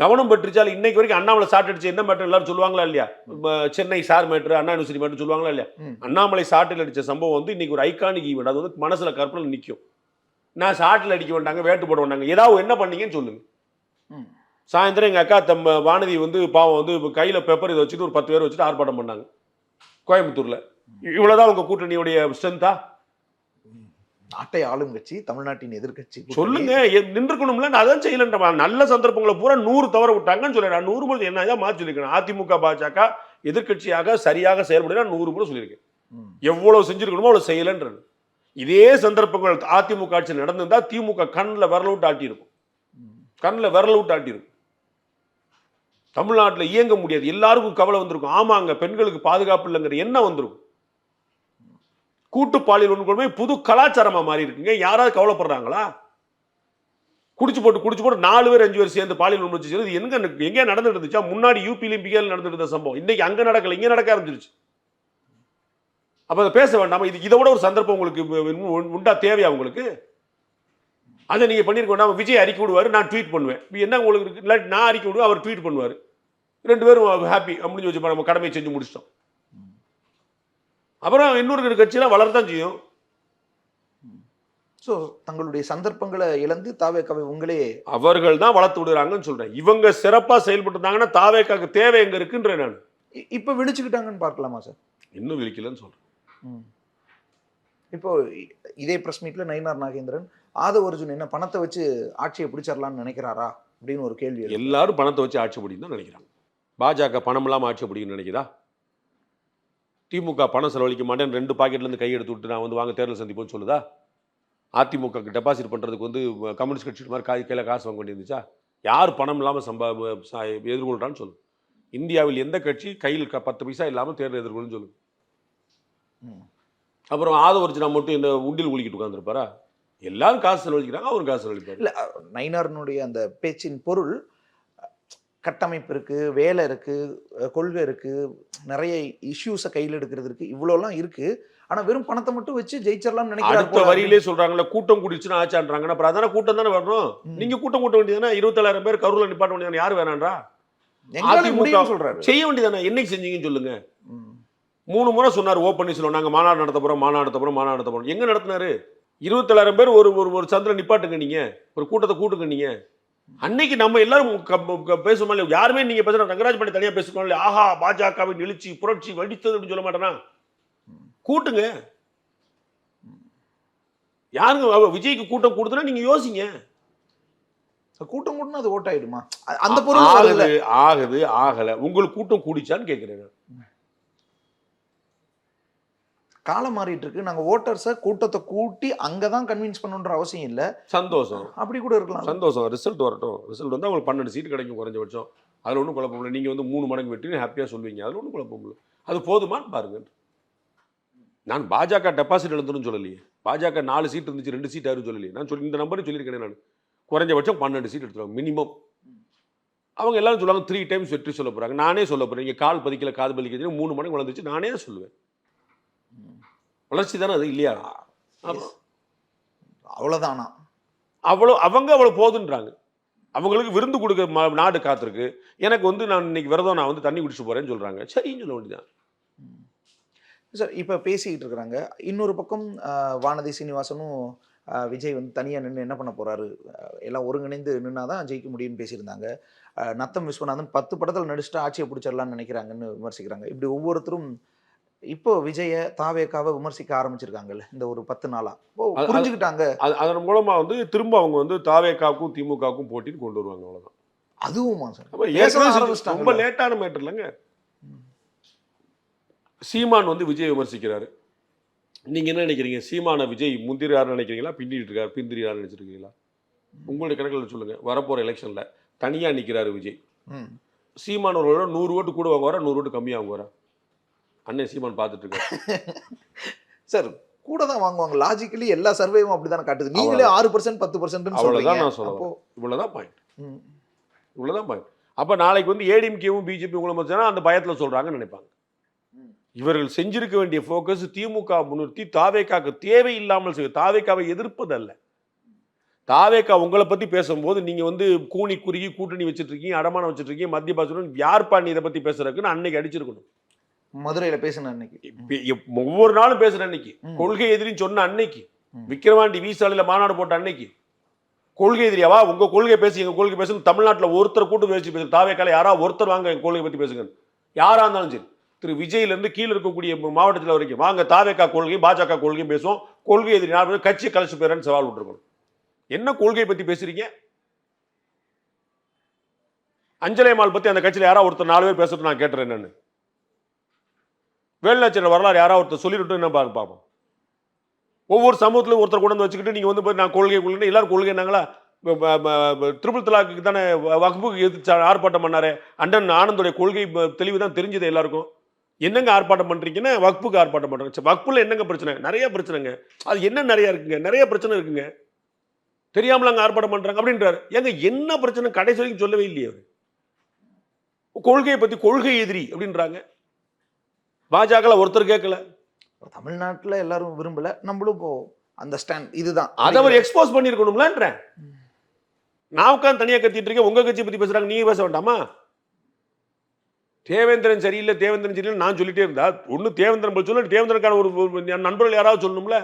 S6: கவனம் பெற்றுச்சால இன்னைக்கு வரைக்கும் அண்ணாமலை சாட் அடிச்சு என்ன மேட்டர் எல்லாரும் சொல்லுவாங்களா இல்லையா? Chennai sir matter Anna university matter சொல்லுவாங்களா இல்லையா. அண்ணாமலை சாட்டில் அடிச்ச சம்பவம் வந்து இன்னைக்கு ஒரு ஐகானிக் ஈவெண்ட் அது வந்து மனசுல கற்பனை நிற்கும் நான் சாட்டில் அடிக்க வேண்டாங்க வேட்டு போட வேண்டாங்க. ஏதாவது என்ன பண்ணீங்கன்னு சொல்லுங்க. சாயந்தரம் எங்க அக்கா தம் வானதி வந்து பாவம் வந்து கையில பெப்பர் இதை வச்சுட்டு ஒரு பத்து பேர் வச்சுட்டு ஆர்ப்பாட்டம் பண்ணாங்க. கோயம்புத்தூர்ல. இவ்வளவுதான் உங்க கூட்டணியுடைய ஸ்ட்ரென்த்தா
S5: நாட்டை ஆளும் கட்சி தமிழ்நாட்டின் எதிர்க்கட்சி கூட்டணி.
S6: சொல்லுங்க. நின்றுக்கணும்ல. நான் அதான் செய்யலன்ற நல்ல சந்தர்ப்பங்களை பூரா நூறு தவற விட்டாங்கன்னு சொல்றேன் நான் நூறு முறை என்ன தான் மாற்றி சொல்லியிருக்கேன் அதிமுக பாஜக எதிர்க்கட்சியாக சரியாக செயல்பட நான் நூறு முறை சொல்லியிருக்கேன். எவ்வளவு செஞ்சிருக்கணுமோ அவ்வளவு செய்யலன்றது. இதே சந்தர்ப்பங்கள் அதிமுக ஆட்சி நடந்திருந்தா திமுக கண்ணில் விரல விட்டு ஆட்டியிருக்கும். கண்ணில் விரல விட்டு ஆட்டியிருக்கும். தமிழ்நாட்டில் இயங்க முடியாது. எல்லாருக்கும் கவலை வந்திருக்கும். ஆமாங்க பெண்களுக்கு பாதுகாப்பு இல்லைங்கிற எண்ணம் வந்திருக்கும். கூட்டு பாலியல் வன்கொடுமை புது கலாச்சாரமாக மாறி இருக்குங்க யாராவது கவலைப்படுறாங்களா? குடிச்சு போட்டு குடிச்சு போட்டு நாலு பேர் அஞ்சு பேர் சேர்ந்து பாலியல் வன்முறை செய்யறது இது எங்க எங்கே எங்க நடந்துட்டு இருந்துச்சா முன்னாடி யூபிலையும் பிகேல நடந்துட்டு இருந்த சம்பவம். இன்னைக்கு அங்க நடக்கல இங்க நடக்க ஆரம்பிச்சிருச்சு. அப்ப அதை பேச வேண்டாமா? இது இதை விட ஒரு சந்தர்ப்பம் உங்களுக்கு உண்டா தேவையா உங்களுக்கு? அதை நீங்க பண்ணிருக்க வேண்டாம் விஜய் அறிக்கை விடுவாரு நான் ட்வீட் பண்ணுவேன். இப்ப என்ன உங்களுக்கு இருக்கு? இல்லாட்டி நான் அறிக்கை விடுவேன் அவர் ட்வீட் பண்ணுவார். ரெண்டு பேரும் ஹாப்பி முடிஞ்சு வச்சு நம்ம கடமையை செஞ்சு முடிச்சிட்டோம். அப்புறம் இன்னொரு கட்சியெல்லாம் வளரத்தான் செய்யும்.
S5: ஸோ தங்களுடைய சந்தர்ப்பங்களை இழந்து தாவேக்காவை உங்களே
S6: அவர்கள் தான் வளர்த்து விடுறாங்கன்னு சொல்றேன். இவங்க சிறப்பா செயல்பட்டு இருந்தாங்கன்னா தாவேக்காக்கு தேவை எங்க இருக்குன்றேன் நான்.
S5: இப்ப விழிச்சுக்கிட்டாங்கன்னு பார்க்கலாமா சார்?
S6: இன்னும் விழிக்கலன்னு சொல்றேன்.
S5: இப்போ இதே பிரஸ் மீட்ல நயினார் நாகேந்திரன் ஆதவ அர்ஜுன் என்ன பணத்தை வச்சு ஆட்சியை பிடிச்சிடலாம்னு நினைக்கிறாரா அப்படின்னு ஒரு கேள்வி.
S6: எல்லாரும் பணத்தை வச்சு ஆட்சி பிடிக்கும் தான் நினைக்கிறாங்க. பாஜக பணம் இல்லாம ஆட்சி பிடிக்கும்னு நினைக்குதா திமுக பணம் செலவழிக்க மாட்டேன் ரெண்டு பாக்கெட்ல இருந்து கை எடுத்து விட்டு நான் வந்து வாங்க தேர்தல் சந்திப்போம்னு சொல்லுதா? அதிமுக டெபாசிட் பண்றதுக்கு வந்து கம்யூனிஸ்ட் கட்சி மாதிரி காய் கையில காசு வாங்க வேண்டியிருந்துச்சா? யார் பணம் இல்லாம சம்பா எதிர்கொள்றான்னு சொல்லு இந்தியாவில் எந்த கட்சி கையில் க- பத்து பைசா இல்லாம தேர்தல் எதிர்கொள்ளுன்னு சொல்லு. அப்புறம் ஆதவர்ஜினா மட்டும் இந்த உண்டில் குளிக்கிட்டு உட்காந்துருப்பாரா எல்லாரும் காசு செலவழிக்கிறாங்க அவரும் காசு செலவழிப்பாரு.
S5: இல்ல அ, நயினாரனுடைய அந்த பேச்சின் பொருள் கட்டமைப்பு இருக்கு வேலை இருக்கு அ, கொள்கை இருக்கு நிறைய இஷ்யூஸை கையில் எடுக்கிறது இருக்கு. இவ்வளோலாம் இருக்கு. ஆனா வெறும் பணத்தை மட்டும் வச்சு ஜெயிச்சிடலாம்னு போல.
S6: வரியிலே சொல்றாங்கல்ல கூட்டம் கூடிச்சுன்னா ஆச்சான்றாங்கன்னா அப்புறம் அதான கூட்டம் தானே வரணும்
S5: ம்.
S6: நீங்க கூட்டம் கூட்ட வேண்டியதானே இருபத்தேழாயிரம் பேர் கரூர்ல நிப்பாட்ட வேண்டியதானே யார் வேணான்றா? அதிமுக
S5: சொல்றாரு.
S6: செய்ய வேண்டியதானே என்னைக்கு செஞ்சீங்கன்னு சொல்லுங்க. மூணு முறை சொன்னார் ஓ பன்னீர்செல்வம். நாங்க மாநாடு நடத்த போறோம் மாநாடு நடத்த போறோம் மாநாடு நடத்த போறோம். எங்க நடத்தினாரு? இருபத்தேழாயிரம் பேர் ஒரு ஒரு ஒரு சந்திரன் நிப்பாட்டுங்க நீங்க. ஒரு கூட்டத்தை கூட்டுங்க நீங்க. அன்னைக்கு நம்ம எல்லாரும் பேசுவோமா இல்லையா யாருமே நீங்க பேசுற ரங்கராஜ் பாண்டி தனியா பேசுவோம் இல்லையா ஆஹா பாஜகவின் எழுச்சி புரட்சி வடித்தது அப்படின்னு சொல்ல மாட்டேனா? கூட்டுங்க. யாருங்க விஜய்க்கு கூட்டம் கூடுதுன்னா நீங்க யோசிங்க.
S5: கூட்டம் கூட்டினா அது ஓட்டாயிடுமா? அந்த பொருள்.
S6: ஆகுது ஆகுது ஆகல. உங்களுக்கு கூட்டம் கூடிச்சான்னு கேட்கிறேன்.
S5: காலம் மாறிட்டு இருக்கு நாங்க ஓட்டர்ஸை கூட்டத்தை கூட்டி அங்கதான் கன்வின்ஸ் பண்ணணுன்ற அவசியம் இல்ல.
S6: சந்தோஷம்.
S5: அப்படி கூட இருக்கலாம்.
S6: சந்தோஷம். ரிசல்ட் வரட்டும். ரிசல்ட் வந்து அவங்களுக்கு பன்னெண்டு சீட் கிடைக்கும் குறைஞ்சபட்சம். அதில் ஒன்றும் குழப்பம் இல்லை. நீங்கள் வந்து மூணு மடங்கு வெற்றி ஹாப்பியாக சொல்வீங்க அதில் ஒன்றும் குழப்பம் இல்லை. அது போதுமான்னு பாருங்க. நான் பாஜக டெபாசிட் எழுந்துன்னு சொல்லலையே. பாஜக நாலு சீட் இருந்துச்சு ரெண்டு சீட் யாரும் சொல்லலையே. நான் சொல்லி இந்த நம்பரும் சொல்லியிருக்கேன் நான். குறைஞ்சபட்சம் பன்னெண்டு சீட் எடுத்துருவாங்க மினிமம் அவங்க எல்லாரும் சொல்லுவாங்க த்ரீ டைம்ஸ் வெற்றி சொல்ல போகிறாங்க நானே சொல்ல போகிறேன் இங்கே கால் பதிக்கல காது பதிக்கல மூணு மடங்கு வளர்ந்துச்சு நானே சொல்லுவேன். வளர்ச்சி தானே அது இல்லையா? ஆமா.
S5: அவ்வளவுதானா?
S6: அவ்வளோ அவங்க அவ்வளோ போதுன்றாங்க. அவங்களுக்கு விருந்து கொடுக்க ம- நாடு காத்திருக்கு. எனக்கு வந்து நான் இன்னைக்கு விரதம் நான் வந்து தண்ணி குடிச்சு போறேன்னு சொல்றாங்க. சரின்னு சொல்ல வேண்டியதான்
S5: சார் இப்போ பேசிக்கிட்டு இருக்கிறாங்க. இன்னொரு பக்கம் வானதி சீனிவாசனும் விஜய் வந்து தனியாக நின்று என்ன பண்ண போறாரு? ஆஹ், எல்லாம் ஒருங்கிணைந்து நின்னாதான் ஜெயிக்க முடியும்னு பேசியிருந்தாங்க. நத்தம் விஸ்வநாதன் பத்து படத்தில் நடிச்சுட்டு ஆட்சியை பிடிச்சிடலாம்னு நினைக்கிறாங்கன்னு விமர்சிக்கிறாங்க. இப்படி ஒவ்வொருத்தரும் இப்போ விஜய தாவேக்காவை விமர்சிக்க ஆரம்பிச்சிருக்காங்கல்ல இந்த ஒரு பத்து நாளா. புரிஞ்சுக்கிட்டாங்க.
S6: அது அதன் மூலமா வந்து திரும்ப அவங்க வந்து தாவேக்காவுக்கும் திமுகவுக்கும் போட்டின்னு கொண்டு வருவாங்க அவ்வளவுதான்.
S5: அதுவுமா சார்.
S6: ரொம்ப லேட்டான மேட்டர் இல்லைங்க. சீமான் வந்து விஜய் விமர்சிக்கிறாரு. நீங்க என்ன நினைக்கிறீங்க? சீமான விஜய் முந்திரியார் நினைக்கிறீங்களா? பின்னிட்டு இருக்காரு பிந்திரியார் நினைச்சிருக்கீங்களா? உங்களுடைய கணக்கில் சொல்லுங்க. வரப்போற எலெக்ஷன்ல தனியா நிக்கிறாரு விஜய்.
S5: ம்.
S6: சீமான் அவர்களோட நூறு ஓட்டு கூட வாங்குவாரா? நூறு ஓட்டு கம்மியாக வாங்குவாரா? அண்ணன் சீமான் பார்த்துட்டு இருக்காரு.
S5: சார் கூட தான் வாங்குவாங்க. லாஜிக்கலி எல்லா சர்வேவும் அப்படிதானே காட்டுது. நீங்களே ஆறு பர்சன்ட் பத்து பர்சன்ட்
S6: அவ்வளவுதான் நான் சொல்ல
S5: அப்போ
S6: வரேன். இவ்வளவுதான் பாயிண்ட்
S5: ம்.
S6: இவ்வளவுதான் பாயிண்ட் அப்ப நாளைக்கு வந்து ஏடிஎம்கேவும் பிஜேபி உங்களை மதிச்சா அந்த பயத்துல சொல்றாங்கன்னு நினைப்பாங்க. இவர்கள் செஞ்சிருக்க வேண்டிய ஃபோக்கஸ் திமுக முன்னிறுத்தி தாவேக்காக்கு தேவையில்லாமல் செய்ய தாவேக்காவை எதிர்ப்பதல்ல. தாவேக்கா உங்களை பத்தி பேசும்போது நீங்க வந்து கூனி குறுகி கூட்டணி வச்சிட்டு இருக்கீங்க அடமானம் வச்சிட்டு இருக்கீங்க மத்திய பாசனம் யார்ப்பா நீ இதை பத்தி பேசுறதுக்குன்னு அன்னைக்கு அடிச்சிருக்கணும்.
S5: மதுரையில பேசின அன்னைக்கு.
S6: ஒவ்வொரு நாளும் பேசுற அன்னைக்கு. கொள்கை எதிரின்னு சொன்ன அன்னைக்கு. விக்கிரவாண்டி வீசாலையில மாநாடு போட்ட அன்னைக்கு. கொள்கை எதிரியாவா? உங்க கொள்கை பேசி எங்க கொள்கை பேசுங்க. தமிழ்நாட்டுல ஒருத்தர் கூட்டு பேசி பேசுங்க. தாவேக்கால யாரா ஒருத்தர் வாங்க எங்க கொள்கை பத்தி பேசுங்க யாரா இருந்தாலும் சரி. திரு விஜயில இருந்து கீழ இருக்கக்கூடிய மாவட்டத்தில் வரைக்கும். வாங்க தாவேக்கா கொள்கை பாஜக கொள்கை பேசுவோம். கொள்கை எதிரி நான் வந்து கட்சி கலைச்சு போயிறேன்னு சவால் விட்டுருக்கணும். என்ன கொள்கை பத்தி பேசுறீங்க? அஞ்சலைமால் பத்தி அந்த கட்சியில யாரா ஒருத்தர் நாலு பேர் பேசுறது நான் கேட்டுறேன் என்னன்னு வேலுநாச்சியர் வரலாறு யாராவது ஒருத்தர் சொல்லிவிட்டு என்ன பாருங்க பார்ப்போம் ஒவ்வொரு சமூகத்திலும் ஒருத்தர் கொண்டு வந்து வச்சுக்கிட்டு நீங்கள் வந்து போய் நான் கொள்கை கொள்கை எல்லாரும் கொள்கை நாங்களா ட்ரிபிள் தலாக்கு தானே வகுப்புக்கு எதிர்த்து ஆர்ப்பாட்டம் பண்ணாரு. அண்டன் ஆனந்தோடைய கொள்கை தெளிவு தான் தெரிஞ்சது எல்லாருக்கும். என்னங்க ஆர்ப்பாட்டம் பண்ணுறீங்கன்னா வகுப்புக்கு ஆர்ப்பாட்டம் பண்ணுறாங்க வகுப்பில் என்னங்க பிரச்சனை? நிறைய பிரச்சனைங்க. அது என்ன நிறைய இருக்குங்க? நிறைய பிரச்சனை இருக்குங்க. தெரியாமல அங்கே ஆர்ப்பாட்டம் பண்ணுறாங்க அப்படின்றாரு. ஏங்க என்ன பிரச்சனை கடைசி வரைக்கும் சொல்லவே இல்லையே அவர். கொள்கையை பற்றி கொள்கை எதிரி அப்படின்றாங்க. பாஜக ஒருத்தர் கேட்கல
S5: தமிழ்நாட்டுல எல்லாரும் விரும்பல நம்மளும் இப்போ அந்த ஸ்டாண்ட் இதுதான்.
S6: அதை அவர் எக்ஸ்போஸ் பண்ணியிருக்கணும்லன்றேன். நான் உட்காந்து தனியா கத்திட்டு இருக்கேன் உங்க கட்சி பத்தி பேசுறாங்க நீங்க பேச வேண்டாமா? தேவேந்திரன் சரியில்லை தேவேந்திரன் சரியில்லை நான் சொல்லிட்டே இருந்தா ஒண்ணு தேவேந்திரன் போய் சொல்ல தேவேந்திரனுக்கான ஒரு நண்பர்கள் யாராவது சொல்லணும்ல?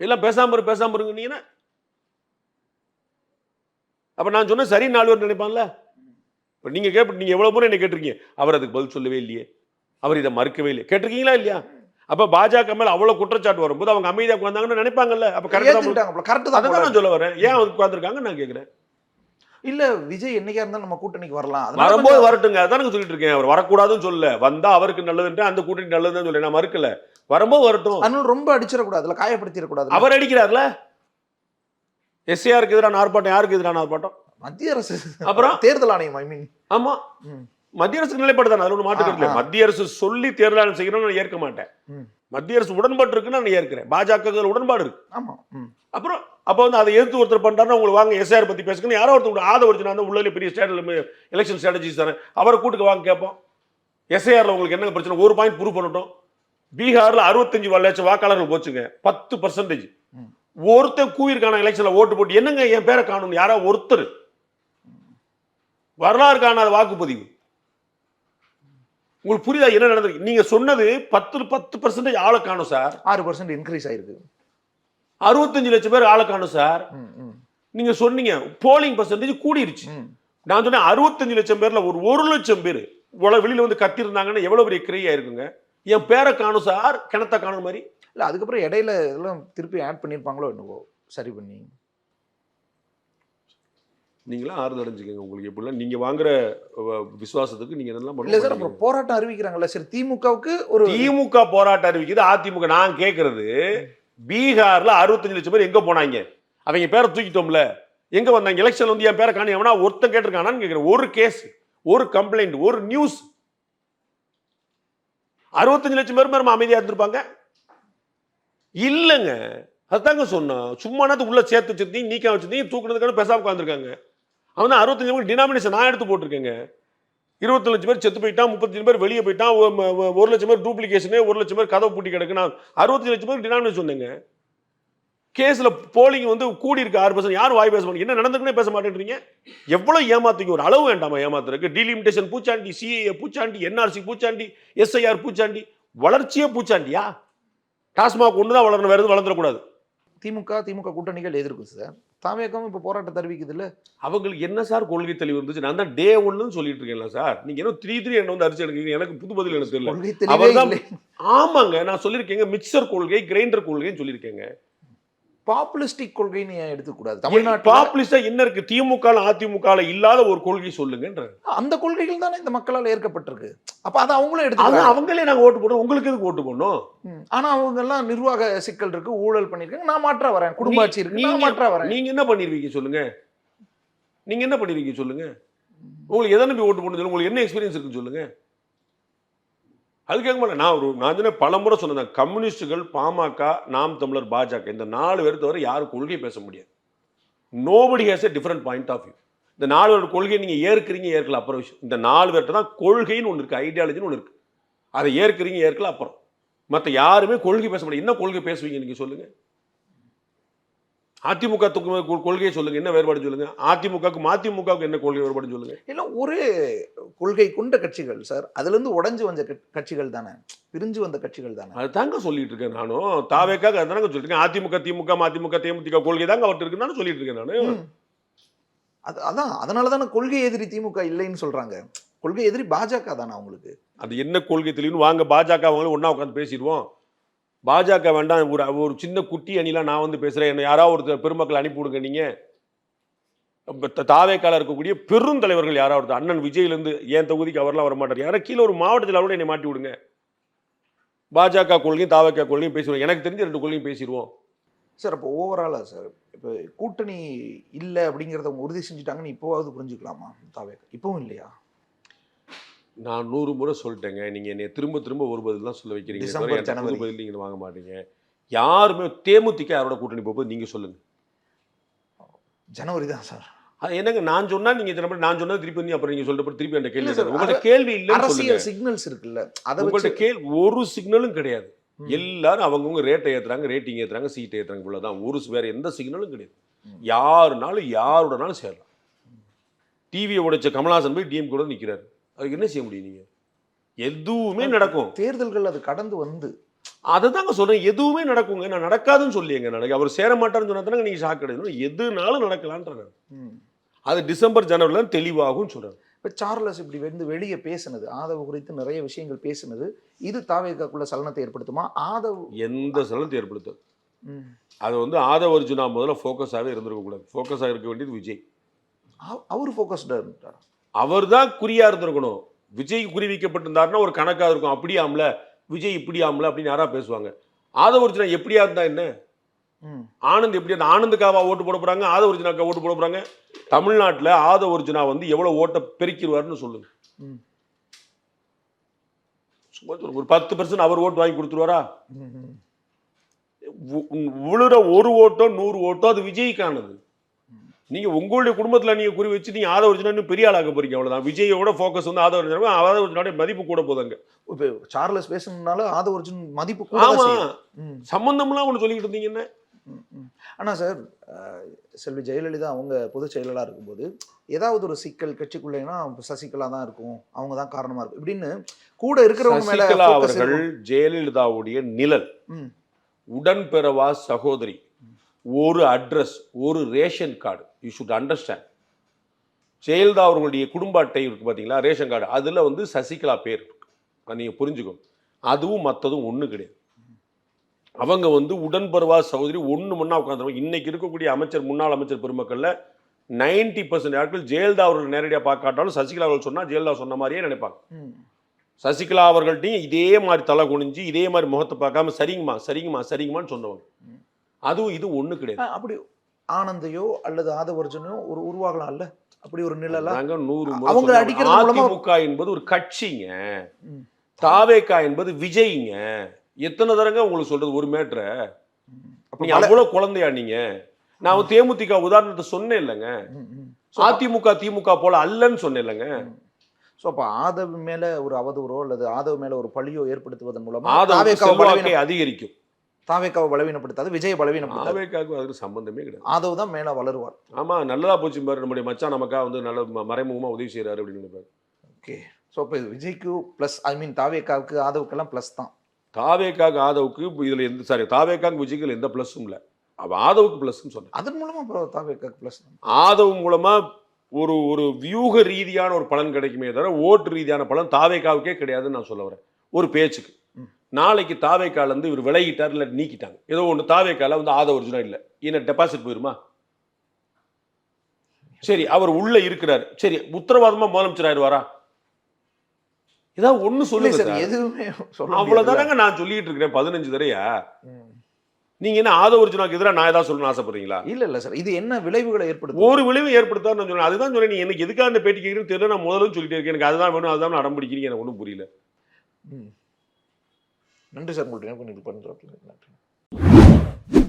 S6: எல்லாம் பேசாம இரு பேசாம இருங்க நீங்க அப்ப நான் சொன்ன சரி நாலு பேர் நினைப்பான்ல? இப்ப நீங்க கேட்ப நீங்க எவ்வளவு முறை என்ன கேட்டிருக்கீங்க. அவர் அதுக்கு பதில் சொல்லவே இல்லையே. அவர் இதை மறுக்கவே இல்லை கேட்டிருக்கீங்களா இல்லையா? அப்ப பாஜக மேல அவ்வளவு குற்றச்சாட்டு வரும்போது அவங்க அமைதியா உட்காந்தாங்கன்னு நினைப்பாங்கல்ல? அப்ப கரெக்டா
S5: கரெக்ட் தான்
S6: நான் சொல்ல வரேன். ஏன் அவங்க உட்காந்துருக்காங்க நான் கேட்கிறேன்
S5: இல்ல விஜய் என்னைக்கா இருந்தாலும் நம்ம கூட்டணிக்கு வரலாம்.
S6: வரும்போது வரட்டுங்க. அதான் சொல்லிட்டு இருக்கேன். அவர் வரக்கூடாதுன்னு சொல்ல வந்தா அவருக்கு நல்லதுன்ட்டு அந்த கூட்டணி நல்லதுன்னு சொல்ல நான் மறுக்கல. வரும்போது வரட்டும்.
S5: அதனால ரொம்ப அடிச்சிடக்கூடாது. அதுல காயப்படுத்திடக்கூடாது.
S6: அவர் அடிக்கிறார்ல? எஸ்ஏஆருக்கு எதிரான ஆர்ப்பாட்டம் யாருக்கு எதிரான ஆர்ப்பாட்டம்?
S5: மத்திய அரசு.
S6: அப்புறம்?
S5: தேர்தல் ஆணையம் ஐ மீன்
S6: ஆமா. மத்திய அரசு நிலைப்பாடு தானே? அதுல ஒன்று மாட்டுக்கிறது. மத்திய அரசு சொல்லி தேர்தல் ஆணையம் செய்யணும்னு நான் ஏற்க மாட்டேன். மத்திய அரசு உடன்பாடு இருக்குன்னு நான் ஏற்கிறேன். பாஜக உடன்பாடு இருக்கு.
S5: ஆமா ம்.
S6: அப்புறம் அப்போ வந்து அதை எதிர்த்து ஒருத்தர் பண்றாருன்னா உங்களுக்கு வாங்க எஸ்ஆர் பத்தி பேசுங்க யாரோ ஒருத்தர் ஆத ஒருத்தர் அந்த உள்ள பெரிய ஸ்டேட்டில் எலெக்ஷன் ஸ்ட்ராட்டஜிஸ் தானே. அவரை கூட்டுக்கு வாங்க கேட்போம். எஸ்ஐஆர்ல உங்களுக்கு என்ன பிரச்சனை? ஒரு பாயிண்ட் ப்ரூவ் பண்ணட்டும். பீகார்ல அறுபத்தஞ்சு லட்சம் வாக்காளர்கள் போச்சுங்க. பத்து பர்சன்டேஜ்
S5: ம்.
S6: ஒருத்தன் கூயிருக்கான எலெக்ஷன்ல ஓட்டு போட்டு என்னங்க என் பேரை காணும் யாரோ ஒருத்தர். வரலாறு காணாத வாக்குப்பதிவு. உங்களுக்கு புரியுதா என்ன நடந்திருக்கு? நீங்க சொன்னது பத்து பத்து பர்சன்டேஜ் ஆளை காணும் சார்
S5: ஆறு பர்சன்ட் இன்க்ரீஸ் ஆயிருக்கு.
S6: அறுபத்தஞ்சு லட்சம் பேர் ஆளை காணும் சார் நீங்க சொன்னீங்க போலிங் பர்சன்டேஜ் கூடிருச்சு. நான் சொன்னேன் அறுபத்தஞ்சு லட்சம் பேர்ல ஒரு ஒரு லட்சம் பேர் வெளியில வந்து கத்திருந்தாங்கன்னா எவ்வளவு பெரிய கிரியா இருக்குங்க? என் பேரை காணும் சார் கிணத்த காணும் மாதிரி.
S5: இல்ல அதுக்கப்புறம் இடையில இதெல்லாம் திருப்பி ஆட் பண்ணிருப்பாங்களோ என்னவோ? சரி பண்ணி.
S6: நீங்களாம் ஆறுதல் அடைஞ்சுக்கங்க உங்களுக்கு எப்படிலாம் நீங்க வாங்குற விசுவாசத்துக்கு நீங்க என்னெல்லாம்
S5: இல்ல சார் அப்புறம் போராட்டம் அறிவிக்கிறாங்கல்ல சரி திமுகவுக்கு ஒரு
S6: திமுக போராட்டம் அறிவிக்குது அதிமுக. நான் கேட்கறது பீகார்ல அறுபத்தஞ்சு லட்சம் பேர் எங்க போனாங்க? அவங்க பேரை தூக்கிட்டோம்ல. எங்க வந்தாங்க? எலெக்ஷன் வந்து என் பேரை காணி எவனா ஒருத்தன் கேட்டிருக்கானான்னு கேட்கிறேன் ஒரு கேஸ் ஒரு கம்ப்ளைண்ட் ஒரு நியூஸ் அறுபத்தஞ்சு லட்சம் பேர் மேலும் அமைதியா இருந்திருப்பாங்க. இல்லைங்க. அதுதாங்க சொன்னான். சும்மா நேரத்துக்கு உள்ள சேர்த்து வச்சிருந்தீங்க நீக்க வச்சிருந்தீங்க தூக்குனதுக்கான பேசாம உட்காந்துருக்காங்க அவன் அறுபத்தஞ்சு அறுபத்தஞ்சு டினாமினேஷன் நான் எடுத்து போட்டிருக்கேங்க. இருபத்தி லட்சம் பேர் செத்து போயிட்டான் முப்பத்தஞ்சு பேர் வெளியே போயிட்டான் ஒரு லட்சம் பேர் டூப்ளிகேஷனு ஒரு லட்சம் பேர் கதவு பூட்டி கிடக்கு நான் அறுபத்தஞ்சு லட்சம் பேர் டினாமினேஷன் சொன்னேங்க. கேஸில் போலிங் வந்து கூடி இருக்கு ஆறு பர்சன்ட் யாரும் வாய் பேச மாட்டேங்க. என்ன நடந்துக்குன்னே பேச மாட்டேன்றீங்க? எவ்வளோ ஏமாத்துங்க ஒரு அளவு வேண்டாமா ஏமாத்துறதுக்கு? டிலிமிட்டேஷன் பூச்சாண்டி சிஏ பூச்சாண்டி என்ஆர்சி பூச்சாண்டி எஸ்ஐஆர் பூச்சாண்டி வளர்ச்சியே பூச்சாண்டியா? டாஸ்மாக் ஒன்று தான் வளரணும் வேறு எதுவும் வளர்ந்துடக்கூடாது.
S5: திமுக திமுக கூட்டணிகள் எதிர்க்கும் சார். தாவேக்கம் இப்ப போராட்டம் தெரிவிக்குது இல்ல
S6: அவங்களுக்கு என்ன சார் கொள்கை தெளிவு இருந்துச்சு? நான் தான் டே ஒன்னு சொல்லிட்டு இருக்கேன்ல சார். நீங்க என்ன த்ரீ த்ரீ என்ன வந்து அரிசி எடுக்கிறீங்க? எனக்கு புது பதில் எனக்கு தெரியல. ஆமாங்க நான் சொல்லியிருக்கேங்க மிக்சர் கொள்கை கிரைண்டர் கொள்கைன்னு சொல்லியிருக்கேங்க.
S5: பாப்புலிஸ்டிக் கொள்கைன்னு ஏன் எடுத்துக்கூடாது தமிழ்நாட்டில்
S6: பாப்புலிஸ்டா என்ன இருக்கு திமுக அதிமுக இல்லாத ஒரு கொள்கை சொல்லுங்கன்ற.
S5: அந்த கொள்கைகள் தானே இந்த மக்களால் ஏற்கப்பட்டிருக்கு. அப்ப அதை அவங்களும்
S6: அது
S5: எடுத்துக்கிறாங்க
S6: அவங்களே நாங்க ஓட்டு போடுறோம் உங்களுக்கு எதுக்கு ஓட்டு போடணும்.
S5: ஆனா அவங்க எல்லாம் நிர்வாக சிக்கல் இருக்கு ஊழல் பண்ணிருக்காங்க நான் மாற்றா வரேன். குடும்ப ஆட்சி இருக்கு. நான் மாற்றா வரேன்.
S6: நீங்க என்ன பண்ணிருவீங்க சொல்லுங்க? நீங்க என்ன பண்ணிருவீங்க சொல்லுங்க? உங்களுக்கு எதை நம்பி ஓட்டு போடணும்? உங்களுக்கு என்ன எக்ஸ்பீரியன்ஸ் இருக்குன்னு சொல்லுங்க. அது மேலே நான் ஒரு நான் சொன்ன பலமுறை சொன்னேன் கம்யூனிஸ்டுகள் பாமக நாம் தமிழர் பாஜக இந்த நாலு பேர் தவிர யாரும் கொள்கை பேச முடியாது. Nobody has a different point of view இந்த நாலு பேரோட கொள்கையை நீங்கள் ஏற்கிறீங்க ஏற்கல அப்புறம் விஷயம். இந்த நாலு பேர்கிட்ட தான் கொள்கைன்னு ஒன்று இருக்குது ஐடியாலஜின்னு ஒன்று இருக்குது அதை ஏற்கிறீங்க ஏற்கல அப்புறம். மற்ற யாருமே கொள்கை பேச முடியாது என்ன கொள்கை பேசுவீங்க நீங்கள் சொல்லுங்கள் அதிமுக கொள்கையை சொல்லுங்க. என்ன வேறுபாடு சொல்லுங்க? அதிமுகவுக்கு மதிமுகவுக்கு என்ன கொள்கை வேறுபாடு சொல்லுங்க.
S5: எல்லாம் ஒரே கொள்கை கொண்ட கட்சிகள் சார். அதுல இருந்து உடைஞ்சு வந்த கட்- கட்சிகள் தானே. பிரிஞ்சு வந்த கட்சிகள் தானே.
S6: அது தாங்க சொல்லிட்டு இருக்கேன் நானும். தாவேக்காக அதானங்க சொல்லிட்டு இருக்கேன். அதிமுக திமுக மதிமுக தேமுதிக கொள்கை தாங்க அவர்கிட்ட இருக்குன்னு தானே சொல்லிட்டு இருக்கேன் நான்.
S5: அது அதான். அதனால தானே கொள்கை எதிரி திமுக இல்லைன்னு சொல்றாங்க. கொள்கை எதிரி பாஜக தானே அவங்களுக்கு.
S6: அது என்ன கொள்கை தெரியும் வாங்க. பாஜக அவங்களும் ஒண்ணா உட்காந்து பேசிடுவோம். பாஜக வேண்டாம் ஒரு ஒரு சின்ன குட்டி அணிலாம் நான் வந்து பேசுகிறேன் என்ன யாராவது ஒருத்தர் பெருமக்கள் அனுப்பி விடுங்க நீங்கள் த- தாவேக்கால இருக்கக்கூடிய பெருந்தலைவர்கள் யாராவது ஒருத்தர் அண்ணன் விஜய்லேருந்து என் தொகுதிக்கு அவர்லாம் வர மாட்டார் யாரா கீழே ஒரு மாவட்டத்தில் அவரோட என்னை மாட்டி விடுங்க. பாஜக கொள்கையும் தாவேக்கா கொள்கையும் பேசிடுவோம். எனக்கு தெரிஞ்ச ரெண்டு கொள்கையும் பேசிடுவோம்.
S5: சார் அப்போ ஓவராலாக சார் இப்போ கூட்டணி இல்லை அப்படிங்கிறத உறுதி செஞ்சுட்டாங்கன்னு இப்போவாவது புரிஞ்சுக்கலாமா தாவே இப்பவும் இல்லையா?
S6: நான் நூறு முறை சொல்லிட்டேங்க. நீங்க என்னை திரும்ப திரும்ப ஒரு பதில் தான் சொல்ல வைக்கிறீங்க
S5: ஜனவரி.
S6: பதில் நீங்க வாங்க மாட்டீங்க. யாருமே தேமுதிக யாரோட கூட்டணி போகுது நீங்க சொல்லுங்க.
S5: ஜனவரி தான் சார்.
S6: அது என்னங்க? நான் சொன்னா நீங்க முறை நான் சொன்னா திருப்பி வந்து அப்புறம் நீங்க சொல்றப்ப திருப்பி அந்த கேள்வி
S5: இல்ல சார்.
S6: உங்கள்ட்ட கேள்வி சொல்லுங்க
S5: அரசியல் சிக்னல்ஸ் இருக்குல்ல. அதை
S6: உங்கள்ட்ட கேள் ஒரு சிக்னலும் கிடையாது. எல்லாரும் அவங்கவுங்க ரேட்டை ஏத்துறாங்க ரேட்டிங் ஏத்துறாங்க சீட்டை ஏத்துறாங்க இவ்வளவுதான். ஒரு வேற எந்த சிக்னலும் கிடையாது. யாருனாலும் யாரோடனாலும் சேரலாம். டிவியை உடைச்ச கமலஹாசன் போய் டிஎம் கூட நிக்கிறாரு. அதுக்கு என்ன செய்ய முடியும் நீங்க? எதுவுமே நடக்கும்.
S5: தேர்தல்கள் அது கடந்து வந்து.
S6: அதை தாங்க சொல்றேன். எதுவுமே நடக்குங்க. நான் நடக்காதுன்னு சொல்லியங்க நடக்கு அவர் சேர மாட்டாருன்னு சொன்னா தானே நீங்க ஷாக் கிடையாது எதுனாலும் நடக்கலான்ற நான்
S5: ம்.
S6: அது டிசம்பர் ஜனவரில தான் தெளிவாகும் சொல்றேன்.
S5: இப்போ சார்லஸ் இப்படி வந்து வெளியே பேசுனது ஆதவ குறித்து நிறைய விஷயங்கள் பேசுனது இது தாவேக்காக்குள்ள சலனத்தை ஏற்படுத்துமா? ஆதவ்
S6: எந்த சலனத்தை ஏற்படுத்தும். அது வந்து ஆதவ அர்ஜுனா முதல்ல ஃபோக்கஸாகவே இருந்திருக்க கூடாது. ஃபோக்கஸாக இருக்க வேண்டியது விஜய்.
S5: அவ- அவர் ஃபோக்கஸ்டாக இருந்தார்?
S6: அவர் தான் குறியா இருந்திருக்கணும். விஜய் குறி வைக்கப்பட்டிருந்தாருன்னா ஒரு கணக்காக இருக்கும். அப்படியாம்ல? விஜய் இப்படியாம்ல? அப்படின்னு யாரா பேசுவாங்க? ஆதவ அர்ஜுனா எப்படியா இருந்தா என்ன? ஆனந்த் எப்படி இருந்தா? ஆனந்துக்காவா ஓட்டு போட போறாங்க? ஆதவ அர்ஜுனாக்கா ஓட்டு போட போறாங்க? தமிழ்நாட்டுல ஆதவ அர்ஜுனா வந்து எவ்வளவு ஓட்டை பெருக்கிடுவாருன்னு சொல்லுங்க. ஒரு பத்து பர்சன்ட் அவர் ஓட்டு வாங்கி கொடுத்துருவாரா? விழுற ஒரு ஓட்டோ நூறு ஓட்டோ அது விஜய்க்கானது. நீங்க உங்களுடைய குடும்பத்துல நீங்க குறி வச்சு நீங்க ஆதவ அர்ஜுனா இன்னும் பெரிய ஆளாக போறீங்க. அவ்வளவுதான். விஜயோட ஃபோக்கஸ் வந்து ஆதவ அர்ஜுனாவுடைய மதிப்பு கூட போதாங்க
S5: இப்போ சார்லஸ் பேசணும்னால ஆதவ அர்ஜுன் மதிப்பு கூட
S6: ஆமா.
S5: ம்.
S6: சம்பந்தம்லாம் ஒண்ணு சொல்லிக்கிட்டு இருந்தீங்க என்ன?
S5: ம், ம். ஆனா சார் செல்வி ஜெயலலிதா அவங்க பொதுச் செயலாளராக இருக்கும்போது ஏதாவது ஒரு சிக்கல் கட்சிக்குள்ளேனா சசிகலா தான் இருக்கும். அவங்க தான் காரணமா இருக்கும். இப்படின்னு கூட இருக்கிறவங்க மேல
S6: அவர்கள். ஜெயலலிதாவுடைய நிழல். உடன்பிறவா சகோதரி. ஒரு அட்ரஸ் ஒரு ration card you should understand Jayalalithaa அவர்களுடைய குடும்ப அட்டை இருக்கு பார்த்தீங்களா ரேஷன் கார்டு அதில் வந்து சசிகலா பேர் இருக்கு. நீங்கள் புரிஞ்சுக்கணும். அதுவும் மற்றதும் ஒன்றும் கிடையாது. அவங்க வந்து உடன்பருவா சகோதரி ஒன்று முன்னா உட்காந்துருவாங்க இன்னைக்கு இருக்கக்கூடிய அமைச்சர் முன்னாள் அமைச்சர் பெருமக்களில் நைன்டி பர்சன்ட் ஆட்கள் ஜெயலலிதா அவர்கள் நேரடியாக பார்க்காட்டாலும் சசிகலா அவர்கள் சொன்னால் ஜெயலலிதா சொன்ன மாதிரியே நினைப்பாங்க. சசிகலா அவர்கள்ட்டையும் இதே மாதிரி தலை குனிஞ்சு இதே மாதிரி முகத்தை பார்க்காம சரிங்கம்மா சரிங்கம்மா சரிங்கம்மான்னு சொன்னவங்க. அதுவும் இது ஒண்ணு கிடையாது.
S5: அப்படி ஆனந்தையோ அல்லது ஆதவ அர்ஜுனையோ ஒரு உருவாகலாம்ல? அப்படி ஒரு நிழலா?
S6: நாங்க நூறு
S5: அவங்க. மூலமா-
S6: அதிமுக என்பது ஒரு கட்சிங்க. தாவேக்கா என்பது விஜய்ங்க. எத்தனை தரங்க உங்களுக்கு சொல்றது ஒரு மேட்ரை? நீங்க அவ்வளவு குழந்தையா நீங்க? நான் தேமுதிக உதாரணத்தை சொன்னேன் இல்லைங்க. அதிமுக திமுக போல அல்லன்னு சொன்னேன் இல்லைங்க.
S5: ஸோ அப்போ ஆதவ் மேல ஒரு அவதூறோ அல்லது ஆதவ் மேல ஒரு பழியோ ஏற்படுத்துவதன் மூலமா
S6: ஆதவுக்கு
S5: தாவேக்காவை
S6: செல்வாக்கை
S5: பலவீனம்
S6: அதிகரிக்கும்.
S5: தாவேக்காவை பலவீனப்படுத்தாது விஜயை பலவீனப்படுத்தாது.
S6: தாவேக்காவுக்கு அதுக்கு சம்பந்தமே கிடையாது.
S5: ஆதவ் தான் மேல வளருவார்.
S6: ஆமா நல்லதா போச்சு பாரு நம்முடைய மச்சான் நமக்கா வந்து நல்ல ம- மறைமுகமா உதவி செய்யறாரு அப்படின்னு நினைப்பாரு.
S5: ஓகே. ஸோ இப்போ விஜய்க்கு ப்ளஸ் ஐ மீன் தாவேக்காவுக்கு ஆதவுக்கெல்லாம் ப்ளஸ் தான்.
S6: தாவேக்காக்கு ஆதவுக்கு இதுல எந்த சாரி தாவேக்காக்கு விஜய்க்கு எந்த ப்ளஸ்ஸும் இல்லை. அவ ஆதவுக்கு ப்ளஸ்ன்னு சொன்னேன்
S5: அதன் மூலமா அப்புறம் தாவேக்காவுக்கு ப்ளஸ்
S6: ஆதவ் மூலமா ஒரு ஒரு வியூக ரீதியான ஒரு பலன் கிடைக்குமே தவிர ஓட்டு ரீதியான பலன் தாவேக்காவுக்கே கிடையாதுன்னு நான் சொல்ல வரேன். ஒரு பேச்சுக்கு. நாளைக்கு தாவேக்கால இருந்து இவர் விலகிட்டார் இல்லை நீக்கிட்டாங்க. ஏதோ ஒன்று தாவேக்கால வந்து ஆதவ ஒரிஜினா இல்லை. என்ன டெபாசிட் போயிருமா? சரி அவர் உள்ள இருக்கிறார். சரி உத்தரவாதமா முதலமைச்சர் ஆயிடுவாரா ஏதாவது
S5: இல்லை
S6: சொல்லுங்க
S5: சார். எதுவுமே சொல்ல.
S6: அவ்வளவுதானங்க நான் சொல்லிட்டு இருக்கிறேன் பதினஞ்சு தரையா. நீங்க என்ன ஆதவர்ஜுனாக்கு எதிராக நான் ஏதாவது சொல்லணும்னு ஆசைப்படுறீங்களா?
S5: இல்ல இல்ல சார் இது என்ன விளைவுகளை ஏற்படுத்தும்
S6: ஒரு விளைவு ஏற்படுத்தான்னு நான் சொன்னேன். அதுதான் சொன்னேன் நீ எனக்கு எதுக்காக அந்த பேட்டி கேட்குறேன்னு தெரியல நான் முதல்ல சொல்லிட்டே இருக்கேன். எனக்கு அதுதான் வேணும் அதுதான் அடம் பிடிக்கிறீங்க. எனக்கு ஒன்றும் புரியல.
S5: நன்றி சார். உங்கள்கிட்ட நேரம் இது அப்படின்னு நன்றி